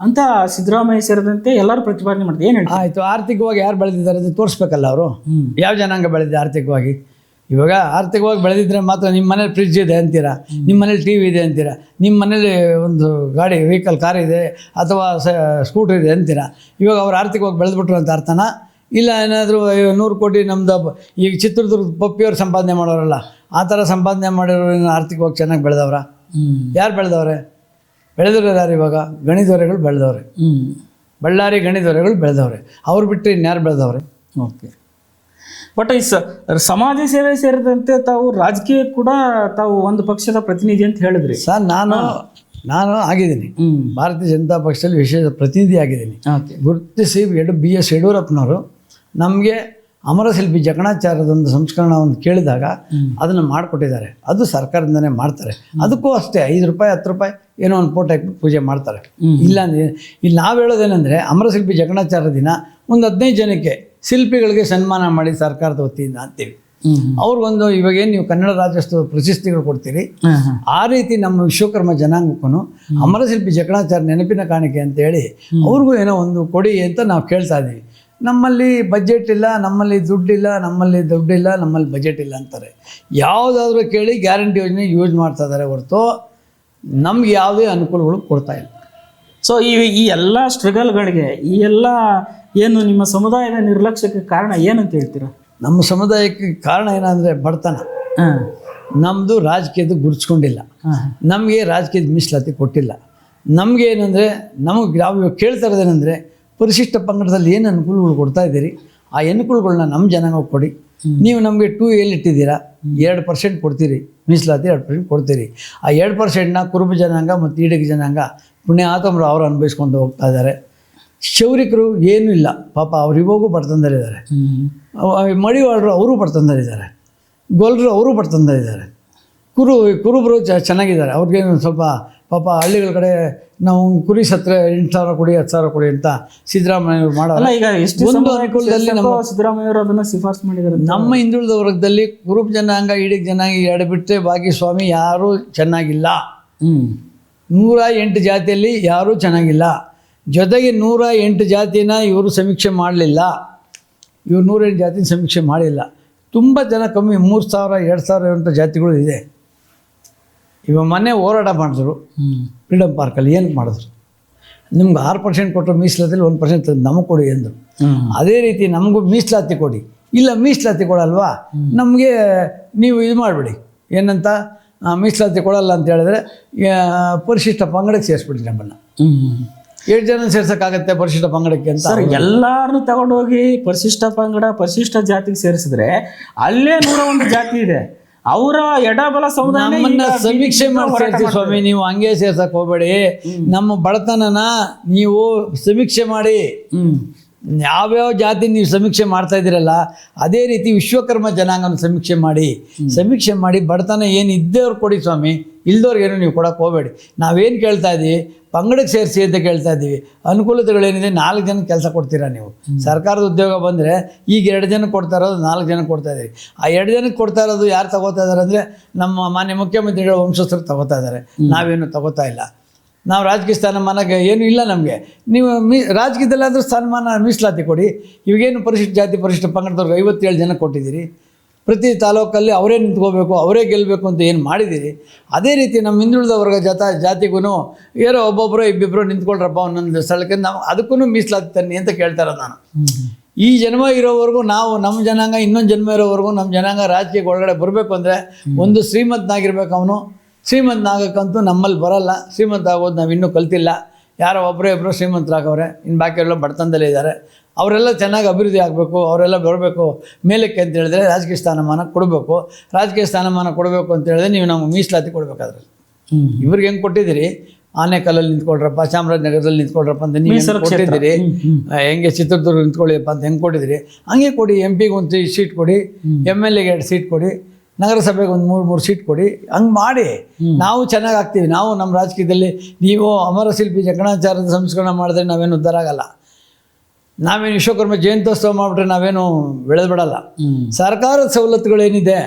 ಅಂತ ಸಿದ್ದರಾಮಯ್ಯ ಸೇರಿದಂತೆ ಎಲ್ಲರೂ ಪ್ರತಿಪಾದನೆ ಮಾಡ್ತಾರೆ ಏನು ಆಯಿತು ಆರ್ಥಿಕವಾಗಿ ಯಾರು ಬೆಳೆದಿದ್ದಾರೆ ಅಂತ ತೋರಿಸ್ಬೇಕಲ್ಲ ಅವರು. ಯಾವ ಜನಾಂಗ ಬೆಳೆದಿದೆ ಆರ್ಥಿಕವಾಗಿ? ಇವಾಗ ಆರ್ಥಿಕವಾಗಿ ಬೆಳೆದಿದ್ರೆ ಮಾತ್ರ ನಿಮ್ಮ ಮನೇಲಿ ಫ್ರಿಜ್ ಇದೆ ಅಂತೀರಾ? ನಿಮ್ಮ ಮನೇಲಿ ಟಿ ವಿ ಇದೆ ಅಂತೀರಾ? ನಿಮ್ಮ ಮನೇಲಿ ಒಂದು ಗಾಡಿ ವೆಹಿಕಲ್ ಕಾರ್ ಇದೆ ಅಥವಾ ಸ ಸ್ಕೂಟರ್ ಇದೆ ಅಂತೀರಾ? ಇವಾಗ ಅವ್ರು ಆರ್ಥಿಕವಾಗಿ ಬೆಳೆದ್ಬಿಟ್ರು ಅಂತ ಅರ್ಥನಾ? ಇಲ್ಲ ಏನಾದರೂ ನೂರು ಕೋಟಿ ನಮ್ಮದು ಈಗ ಚಿತ್ರದುರ್ಗ ಪಪ್ಪಿಯವ್ರು ಸಂಪಾದನೆ ಮಾಡೋರಲ್ಲ ಆ ಥರ ಸಂಪಾದನೆ ಮಾಡಿರೋರು ಆರ್ಥಿಕವಾಗಿ ಚೆನ್ನಾಗಿ ಬೆಳೆದವ್ರ? ಯಾರು ಬೆಳೆದವ್ರೆ? ಬೆಳೆದಿರೋರು ಯಾರು ಇವಾಗ? ಗಣಿದೊರೆಗಳು ಬೆಳೆದವ್ರೆ. ಬಳ್ಳಾರಿ ಗಣಿದೊರೆಗಳು ಬೆಳೆದವ್ರೆ. ಅವ್ರು ಬಿಟ್ಟು ಇನ್ಯಾರು ಬೆಳೆದವ್ರೆ? ಓಕೆ. ಬಟ್ ಈ ಸಮಾಜ ಸೇವೆ ಸೇರಿದಂತೆ ತಾವು ರಾಜಕೀಯ ಕೂಡ ತಾವು ಒಂದು ಪಕ್ಷದ ಪ್ರತಿನಿಧಿ ಅಂತ ಹೇಳಿದ್ರಿ. ಸರ್ ನಾನು ನಾನು ಆಗಿದ್ದೀನಿ. ಭಾರತೀಯ ಜನತಾ ಪಕ್ಷದಲ್ಲಿ ವಿಶೇಷ ಪ್ರತಿನಿಧಿ ಆಗಿದ್ದೀನಿ. ಗುರುತಿಸಿ ಎಡ ಬಿ ಎಸ್ ಯಡಿಯೂರಪ್ಪನವರು ನಮಗೆ ಅಮರಶಿಲ್ಪಿ ಜಕಣಾಚಾರ್ಯದ ಒಂದು ಸಂಸ್ಕರಣ ಒಂದು ಕೇಳಿದಾಗ ಅದನ್ನು ಮಾಡಿಕೊಟ್ಟಿದ್ದಾರೆ. ಅದು ಸರ್ಕಾರದಿಂದನೇ ಮಾಡ್ತಾರೆ. ಅದಕ್ಕೂ ಅಷ್ಟೇ ಐದು ರೂಪಾಯಿ ಹತ್ತು ರೂಪಾಯಿ ಏನೋ ಒಂದು ಫೋಟೋ ಹಾಕಿ ಪೂಜೆ ಮಾಡ್ತಾರೆ. ಇಲ್ಲ ಇಲ್ಲಿ ನಾವು ಹೇಳೋದೇನೆಂದರೆ ಅಮರಶಿಲ್ಪಿ ಜಕಣಾಚಾರ್ಯ ದಿನ ಒಂದು ಹದಿನೈದು ಜನಕ್ಕೆ ಶಿಲ್ಪಿಗಳಿಗೆ ಸನ್ಮಾನ ಮಾಡಿ ಸರ್ಕಾರದ ವತಿಯಿಂದ ಅಂತೀವಿ. ಅವ್ರಿಗೊಂದು ಇವಾಗ ಏನು ನೀವು ಕನ್ನಡ ರಾಜ್ಯೋತ್ಸವ ಪ್ರಶಸ್ತಿಗಳು ಕೊಡ್ತೀರಿ ಆ ರೀತಿ ನಮ್ಮ ವಿಶ್ವಕರ್ಮ ಜನಾಂಗಕ್ಕೂ ಅಮರಶಿಲ್ಪಿ ಜಕಣಾಚಾರ್ಯ ನೆನಪಿನ ಕಾಣಿಕೆ ಅಂತ ಹೇಳಿ ಅವ್ರಿಗೂ ಏನೋ ಒಂದು ಕೊಡಿ ಅಂತ ನಾವು ಕೇಳ್ತಾ ಇದ್ದೀವಿ. ನಮ್ಮಲ್ಲಿ ಬಜೆಟ್ ಇಲ್ಲ ನಮ್ಮಲ್ಲಿ ದುಡ್ಡಿಲ್ಲ ನಮ್ಮಲ್ಲಿ ದುಡ್ಡಿಲ್ಲ ನಮ್ಮಲ್ಲಿ ಬಜೆಟ್ ಇಲ್ಲ ಅಂತಾರೆ. ಯಾವುದಾದ್ರೂ ಕೇಳಿ ಗ್ಯಾರಂಟಿ ಯೋಜನೆ ಯೂಸ್ ಮಾಡ್ತಾ ಇದ್ದಾರೆ ಹೊರತು ನಮ್ಗೆ ಯಾವುದೇ ಅನುಕೂಲಗಳು ಕೊಡ್ತಾ ಇಲ್ಲ. ಸೊ ಈ ಈ ಎಲ್ಲ ಸ್ಟ್ರಗಲ್ಗಳಿಗೆ ಈ ಎಲ್ಲ ಏನು ನಿಮ್ಮ ಸಮುದಾಯದ ನಿರ್ಲಕ್ಷ್ಯಕ್ಕೆ ಕಾರಣ ಏನಂತ ಹೇಳ್ತೀರಾ? ನಮ್ಮ ಸಮುದಾಯಕ್ಕೆ ಕಾರಣ ಏನಂದರೆ ಬಡತನ. ನಮ್ಮದು ರಾಜಕೀಯದ ಗುರುತಿಸ್ಕೊಂಡಿಲ್ಲ. ನಮಗೆ ರಾಜಕೀಯದ ಮೀಸಲಾತಿ ಕೊಟ್ಟಿಲ್ಲ. ನಮಗೆ ಏನಂದರೆ ನಮಗೆ ನಾವು ಇವಾಗ ಕೇಳ್ತಾ ಇರೋದೇನೆಂದರೆ ಪರಿಶಿಷ್ಟ ಪಂಗಡದಲ್ಲಿ ಏನು ಅನುಕೂಲಗಳು ಕೊಡ್ತಾ ಇದ್ದೀರಿ ಆ ಅನುಕೂಲಗಳನ್ನ ನಮ್ಮ ಜನಾಂಗ ಕೊಡಿ. ನೀವು ನಮಗೆ ಟೂ ಎಲ್ಲಿ ಇಟ್ಟಿದ್ದೀರಾ ಎರಡು ಪರ್ಸೆಂಟ್ ಕೊಡ್ತೀರಿ ಮೀಸಲಾತಿ ಎರಡು ಪರ್ಸೆಂಟ್ ಕೊಡ್ತೀರಿ. ಆ ಎರಡು ಪರ್ಸೆಂಟ್ನ ಕುರುಬ ಜನಾಂಗ ಮತ್ತು ಈಡಗಿ ಜನಾಂಗ ಪುಣ್ಯ ಆತಮರು ಅವರು ಅನುಭವಿಸ್ಕೊಂಡು ಹೋಗ್ತಾ ಇದ್ದಾರೆ. ಶೌರಿಕರು ಏನೂ ಇಲ್ಲ. ಪಾಪ ಅವ್ರು ಇವಾಗೂ ಬಡತನದಲ್ಲಿದ್ದಾರೆ. ಮಡಿವಾಳರು ಅವರು ಬರ್ತಂದರಿದ್ದಾರೆ ಗೊಲ್ರು ಅವರು ಬರ್ತಂದರಿದ್ದಾರೆ ಕುರು ಕುರುಬರು ಚ ಚೆನ್ನಾಗಿದ್ದಾರೆ. ಅವ್ರಿಗೆ ಸ್ವಲ್ಪ ಪಾಪ ಹಳ್ಳಿಗಳ ಕಡೆ ನಾವು ಕುರಿ ಸತ್ರ ಎಂಟು ಸಾವಿರ ಕೊಡಿ ಹತ್ತು ಸಾವಿರ ಕೊಡಿ ಅಂತ ಸಿದ್ದರಾಮಯ್ಯವ್ರು ಮಾಡಲ್ಲ. ಈಗ ಎಷ್ಟು ಒಂದು ಅನುಕೂಲದಲ್ಲಿ ನಮ್ಮ ಅದನ್ನ ಶಿಫಾರಸು ಮಾಡಿದ್ದಾರೆ ನಮ್ಮ ಹಿಂದುಳಿದ ವರ್ಗದಲ್ಲಿ ಕುರುಬ ಜನಾಂಗ ಇಡೀ ಜನಾಂಗ ಎರಡು ಬಿಟ್ಟರೆ ಬಾಕಿ ಸ್ವಾಮಿ ಯಾರೂ ಚೆನ್ನಾಗಿಲ್ಲ. ಹ್ಮ್. ನೂರ ಎಂಟು ಜಾತಿಯಲ್ಲಿ ಯಾರೂ ಚೆನ್ನಾಗಿಲ್ಲ. ಜೊತೆಗೆ ನೂರ ಎಂಟು ಜಾತಿನ ಇವರು ಸಮೀಕ್ಷೆ ಮಾಡಲಿಲ್ಲ. ಇವರು ನೂರೆಂಟು ಜಾತಿನ ಸಮೀಕ್ಷೆ ಮಾಡಿಲ್ಲ. ತುಂಬ ಜನ ಕಮ್ಮಿ ಮೂರು ಸಾವಿರ ಎರಡು ಸಾವಿರ ಅಂತ ಜಾತಿಗಳು ಇದೆ. ಇವಾಗ ಮೊನ್ನೆ ಹೋರಾಟ ಮಾಡಿದ್ರು. ಫ್ರೀಡಮ್ ಪಾರ್ಕಲ್ಲಿ ಏನು ಮಾಡಿದ್ರು? ನಿಮ್ಗೆ ಆರು ಪರ್ಸೆಂಟ್ ಕೊಟ್ಟರು ಮೀಸಲಾತಿಲಿ ಒಂದು ಪರ್ಸೆಂಟ್ ನಮಗೆ ಕೊಡಿ ಎಂದರು ಅದೇ ರೀತಿ ನಮಗೂ ಮೀಸಲಾತಿ ಕೊಡಿ. ಇಲ್ಲ ಮೀಸಲಾತಿ ಕೊಡಲ್ವಾ? ನಮಗೆ ನೀವು ಇದು ಮಾಡಿಬಿಡಿ. ಏನಂತ? ಮೀಸಲಾತಿ ಕೊಡಲ್ಲ ಅಂತ ಹೇಳಿದ್ರೆ ಪರಿಶಿಷ್ಟ ಪಂಗಡಕ್ಕೆ ಸೇರಿಸ್ಬಿಡ್ತೀನಿ ನಮ್ಮನ್ನು. ಏಳು ಜನ ಸೇರ್ಸೋಕ್ಕಾಗತ್ತೆ ಪರಿಶಿಷ್ಟ ಪಂಗಡಕ್ಕೆ ಅಂತ ಸರ್ ಎಲ್ಲಾರನ್ನು ತಗೊಂಡೋಗಿ ಪರಿಶಿಷ್ಟ ಪಂಗಡ ಪರಿಶಿಷ್ಟ ಜಾತಿಗೆ ಸೇರಿಸಿದ್ರೆ ಅಲ್ಲೇ ನೂರ ಒಂದು ಜಾತಿ ಇದೆ. ಅವರ ಎಡಬಲ ಸಮುದಾಯ ನಮ್ಮನ್ನ ಸಮೀಕ್ಷೆ ಮಾಡಿ. ಸ್ವಾಮಿ ನೀವು ಹಂಗೆ ಸೇರ್ಸಕ್ ಹೋಗ್ಬೇಡಿ. ನಮ್ಮ ಬಡತನನ ನೀವು ಸಮೀಕ್ಷೆ ಮಾಡಿ. ಹ್ಮ್. ಯಾವ್ಯಾವ ಜಾತಿ ನೀವು ಸಮೀಕ್ಷೆ ಮಾಡ್ತಾ ಇದ್ದೀರಲ್ಲ ಅದೇ ರೀತಿ ವಿಶ್ವಕರ್ಮ ಜನಾಂಗನ ಸಮೀಕ್ಷೆ ಮಾಡಿ. ಸಮೀಕ್ಷೆ ಮಾಡಿ ಬಡತನ ಏನು ಇದ್ದವ್ರು ಕೊಡಿ ಸ್ವಾಮಿ ಇಲ್ದವ್ರಿಗೇನು ನೀವು ಕೊಡೋಕೆ ಹೋಗಬೇಡಿ. ನಾವೇನು ಕೇಳ್ತಾ ಇದ್ದೀವಿ ಪಂಗಡಕ್ಕೆ ಸೇರಿಸಿ ಅಂತ ಕೇಳ್ತಾ ಇದ್ದೀವಿ ಅನುಕೂಲತೆಗಳೇನಿದೆ ನಾಲ್ಕು ಜನ ಕೆಲಸ ಕೊಡ್ತೀರಾ ನೀವು? ಸರ್ಕಾರದ ಉದ್ಯೋಗ ಬಂದರೆ ಈಗ ಎರಡು ಜನಕ್ಕೆ ಕೊಡ್ತಾ ಇರೋದು ನಾಲ್ಕು ಜನಕ್ಕೆ ಕೊಡ್ತಾ ಇದ್ದೀವಿ ಆ ಎರಡು ಜನಕ್ಕೆ ಕೊಡ್ತಾ ಇರೋದು ಯಾರು ತಗೋತಾ ಇದ್ದಾರೆ ಅಂದರೆ ನಮ್ಮ ಮಾನ್ಯ ಮುಖ್ಯಮಂತ್ರಿಗಳ ವಂಶಸ್ಥರು ತಗೋತಾ ಇದ್ದಾರೆ ನಾವೇನು ತಗೋತಾ ಇಲ್ಲ. ನಾವು ರಾಜಕೀಯ ಸ್ಥಾನಮಾನಕ್ಕೆ ಏನು ಇಲ್ಲ ನಮಗೆ. ನೀವು ಮೀ ರಾಜಕೀಯದಲ್ಲಾದರೂ ಸ್ಥಾನಮಾನ ಮೀಸಲಾತಿ ಕೊಡಿ. ಇವಾಗೇನು ಪರಿಶಿಷ್ಟ ಜಾತಿ ಪರಿಶಿಷ್ಟ ಪಂಗಡದವ್ರಿಗೆ ಐವತ್ತೇಳು ಜನ ಕೊಟ್ಟಿದ್ದೀರಿ. ಪ್ರತಿ ತಾಲೂಕಲ್ಲಿ ಅವರೇ ನಿಂತ್ಕೋಬೇಕು ಅವರೇ ಗೆಲ್ಲಬೇಕು ಅಂತ ಏನು ಮಾಡಿದ್ದೀರಿ. ಅದೇ ರೀತಿ ನಮ್ಮ ಹಿಂದುಳಿದ ವರ್ಗ ಜಾತ ಜಾತಿಗೂ ಯಾರೋ ಒಬ್ಬೊಬ್ಬರು ಇಬ್ಬಿಬ್ಬರು ನಿಂತ್ಕೊಳ್ರಪ್ಪ ಒಂದೊಂದು ಸ್ಥಳಕ್ಕೆ. ನಾವು ಅದಕ್ಕೂ ಮೀಸಲಾತಿ ತನ್ನಿ ಅಂತ ಕೇಳ್ತಾರೆ ನಾನು. ಈ ಜನ್ಮ ಇರೋವರೆಗೂ ನಾವು ನಮ್ಮ ಜನಾಂಗ ಇನ್ನೊಂದು ಜನ್ಮ ಇರೋವರೆಗೂ ನಮ್ಮ ಜನಾಂಗ ರಾಜಕೀಯಕ್ಕೆ ಒಳಗಡೆ ಬರಬೇಕು ಅಂದರೆ ಒಂದು ಶ್ರೀಮಂತನಾಗಿರ್ಬೇಕು ಅವನು. ಶ್ರೀಮಂತನಾಗಕ್ಕಂತೂ ನಮ್ಮಲ್ಲಿ ಬರಲ್ಲ. ಶ್ರೀಮಂತ ಆಗೋದು ನಾವು ಇನ್ನೂ ಕಲ್ತಿಲ್ಲ. ಯಾರೋ ಒಬ್ಬರೇ ಒಬ್ಬರು ಶ್ರೀಮಂತರಾಗವ್ರೆ ಇನ್ನು ಬಾಕಿ ಎಲ್ಲ ಬಡತನದಲ್ಲೇ ಇದ್ದಾರೆ. ಅವರೆಲ್ಲ ಚೆನ್ನಾಗಿ ಅಭಿವೃದ್ಧಿ ಆಗಬೇಕು. ಅವರೆಲ್ಲ ಬರಬೇಕು. ಮೇಲಕ್ಕೆ ಅಂತ ಹೇಳಿದ್ರೆ ರಾಜಕೀಯ ಸ್ಥಾನಮಾನ ಕೊಡಬೇಕು. ರಾಜಕೀಯ ಸ್ಥಾನಮಾನ ಕೊಡಬೇಕು ಅಂತ ಹೇಳಿದ್ರೆ ನೀವು ನಮ್ಗೆ ಮೀಸಲಾತಿ ಕೊಡಬೇಕಾದ್ರೆ ಹ್ಮ್. ಇವ್ರಿಗೆ ಹೆಂಗೆ ಕೊಟ್ಟಿದ್ದೀರಿ? ಆನೆಕಲ್ಲಲ್ಲಿ ನಿಂತ್ಕೊಳ್ರಪ್ಪ ಚಾಮರಾಜನಗರದಲ್ಲಿ ನಿಂತ್ಕೊಳ್ರಪ್ಪ ಅಂತ ನೀವು ಕೊಟ್ಟಿದ್ದೀರಿ? ಹೆಂಗೆ ಚಿತ್ರದುರ್ಗ ನಿಂತ್ಕೊಳ್ಳಿಯಪ್ಪ ಅಂತ ಹೆಂಗೆ ಕೊಟ್ಟಿದ್ದೀರಿ? ಹಂಗೆ ಕೊಡಿ ಎಂ ಪಿಗೆ ಒಂದು ಸೀಟ್ ಕೊಡಿ. ಎಂ ಎಲ್ ಎಗೆ ಎರಡು ಸೀಟ್ ಕೊಡಿ. ನಗರಸಭೆಗೆ ಒಂದು ಮೂರು ಮೂರು ಸೀಟ್ ಕೊಡಿ. ಹಂಗೆ ಮಾಡಿ. ನಾವು ಚೆನ್ನಾಗಿ ಆಗ್ತೀವಿ. ನಾವು ನಮ್ಮ ರಾಜಕೀಯದಲ್ಲಿ ನೀವು ಅಮರ ಶಿಲ್ಪಿ ಜಕಣಾಚಾರದ ಸಂಸ್ಕರಣ ಮಾಡಿದ್ರೆ ನಾವೇನು ಉದ್ಧಾರ ಆಗಲ್ಲ. ನಾವೇನು ವಿಶ್ವಕರ್ಮ ಜಯಂತ್ಯೋತ್ಸವ ಮಾಡಿಬಿಟ್ರೆ ನಾವೇನು ಬೆಳೆದು ಬಿಡಲ್ಲ ಹ್ಮ್. ಸರ್ಕಾರದ ಸವಲತ್ತುಗಳೇನಿದೆ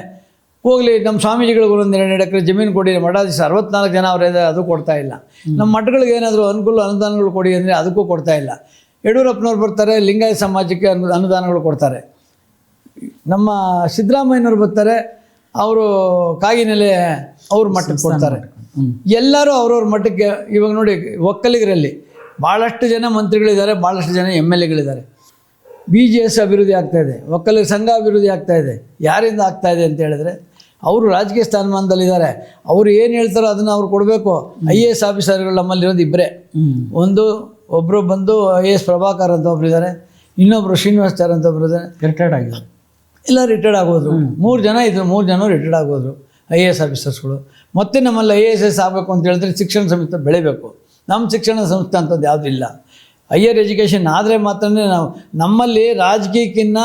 ಹೋಗಲಿ ನಮ್ಮ ಸ್ವಾಮೀಜಿಗಳಿಗೆ ಒಂದು ಎರಡು ಎರಡು ಎಕರೆ ಜಮೀನು ಕೊಡಿ. ಮಠಾಧೀಶ ಅರವತ್ನಾಲ್ಕು ಜನ ಅವರಿದೆ ಅದು ಕೊಡ್ತಾ ಇಲ್ಲ. ನಮ್ಮ ಮಠಗಳಿಗೆ ಏನಾದರೂ ಅನುಕೂಲ ಅನುದಾನಗಳು ಕೊಡಿ ಅಂದರೆ ಅದಕ್ಕೂ ಕೊಡ್ತಾ ಇಲ್ಲ. ಯಡಿಯೂರಪ್ಪನವ್ರು ಬರ್ತಾರೆ ಲಿಂಗಾಯತ ಸಮಾಜಕ್ಕೆ ಅನು ಅನುದಾನಗಳು ಕೊಡ್ತಾರೆ. ನಮ್ಮ ಸಿದ್ದರಾಮಯ್ಯನವ್ರು ಬರ್ತಾರೆ ಅವರು ಕಾಗಿನೆಲೆ ಅವ್ರ ಮಟ್ಟಕ್ಕೆ ಕೊಡ್ತಾರೆ. ಎಲ್ಲರೂ ಅವ್ರವ್ರ ಮಟ್ಟಕ್ಕೆ ಇವಾಗ ನೋಡಿ ಒಕ್ಕಲಿಗರಲ್ಲಿ ಭಾಳಷ್ಟು ಜನ ಮಂತ್ರಿಗಳಿದ್ದಾರೆ ಭಾಳಷ್ಟು ಜನ ಎಂ ಎಲ್ ಎಗಳಿದ್ದಾರೆ. ಬಿ ಜೆ ಎಸ್ ಅಭಿವೃದ್ಧಿ ಆಗ್ತಾ ಇದೆ ಒಕ್ಕಲಿಗರ ಸಂಘ ಅಭಿವೃದ್ಧಿ ಆಗ್ತಾ ಇದೆ. ಯಾರಿಂದ ಆಗ್ತಾ ಇದೆ ಅಂತ ಹೇಳಿದ್ರೆ ಅವರು ರಾಜಕೀಯ ಸ್ಥಾನಮಾನದಲ್ಲಿದ್ದಾರೆ. ಅವರು ಏನು ಹೇಳ್ತಾರೋ ಅದನ್ನು ಅವ್ರು ಕೊಡಬೇಕು. ಐ ಎ ಎಸ್ ಆಫೀಸರ್ಗಳು ನಮ್ಮಲ್ಲಿರೋದು ಇಬ್ಬರೇ ಒಂದು ಒಬ್ಬರು ಬಂದು ಐ ಎ ಎಸ್ ಪ್ರಭಾಕರ್ ಅಂತ ಒಬ್ಬರಿದ್ದಾರೆ ಇದ್ದಾರೆ ಶ್ರೀನಿವಾಸ್ ಚಾರ್ ಅಂತ ಒಬ್ಬರು ಇದ್ದಾರೆ ರಿಟೈರ್ಡ್ ಆಗಿದೆ ಎಲ್ಲ ರಿಟೈರ್ಡ್ ಆಗೋದ್ರು. ಮೂರು ಜನ ಇದ್ರು ಮೂರು ಜನ ರಿಟೈರ್ಡ್ ಆಗೋದ್ರು. ಐ ಎ ಎಸ್ ಆಫೀಸರ್ಸ್ಗಳು ಮತ್ತೆ ನಮ್ಮಲ್ಲಿ ಐ ಎ ಎಸ್ ಎಸ್ ಆಗಬೇಕು ಅಂತ ಹೇಳಿದ್ರೆ ಶಿಕ್ಷಣ ಸಂಸ್ಥೆ ಬೆಳಿಬೇಕು. ನಮ್ಮ ಶಿಕ್ಷಣ ಸಂಸ್ಥೆ ಅಂಥದ್ದು ಯಾವುದೂ ಇಲ್ಲ. ಹೈಯರ್ ಎಜುಕೇಷನ್ ಆದರೆ ಮಾತ್ರ ನಾವು ನಮ್ಮಲ್ಲಿ ರಾಜಕೀಯಕ್ಕಿನ್ನ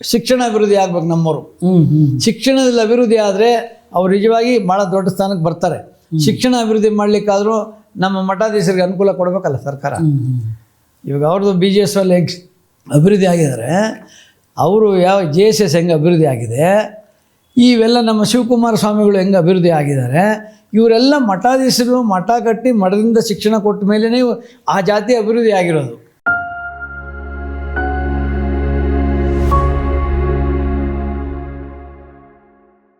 ಶಿಕ್ಷಣ ಅಭಿವೃದ್ಧಿ ಆಗ್ಬೇಕು ನಮ್ಮವರು ಶಿಕ್ಷಣದಲ್ಲಿ ಅಭಿವೃದ್ಧಿ ಆದರೆ ಅವ್ರು ನಿಜವಾಗಿ ಭಾಳ ದೊಡ್ಡ ಸ್ಥಾನಕ್ಕೆ ಬರ್ತಾರೆ. ಶಿಕ್ಷಣ ಅಭಿವೃದ್ಧಿ ಮಾಡಲಿಕ್ಕಾದರೂ ನಮ್ಮ ಮಠಾಧೀಶರಿಗೆ ಅನುಕೂಲ ಕೊಡಬೇಕಲ್ಲ ಸರ್ಕಾರ. ಇವಾಗ ಅವ್ರದ್ದು ಬಿ ಜಿ ಎಸ್ ಅಲ್ಲಿ ಹೆಂಗ್ ಅಭಿವೃದ್ಧಿ ಆಗಿದ್ದಾರೆ ಅವರು ಯಾವ ಜೆ ಎಸ್ ಎಸ್ ಹೆಂಗೆ ಅಭಿವೃದ್ಧಿ ಆಗಿದೆ, ಇವೆಲ್ಲ ನಮ್ಮ ಶಿವಕುಮಾರ ಸ್ವಾಮಿಗಳು ಹೆಂಗೆ ಅಭಿವೃದ್ಧಿ ಆಗಿದ್ದಾರೆ, ಇವರೆಲ್ಲ ಮಠಾಧೀಶರು ಮಠ ಕಟ್ಟಿ ಮಠದಿಂದ ಶಿಕ್ಷಣ ಕೊಟ್ಟ ಮೇಲೇ ಆ ಜಾತಿ ಅಭಿವೃದ್ಧಿ ಆಗಿರೋದು.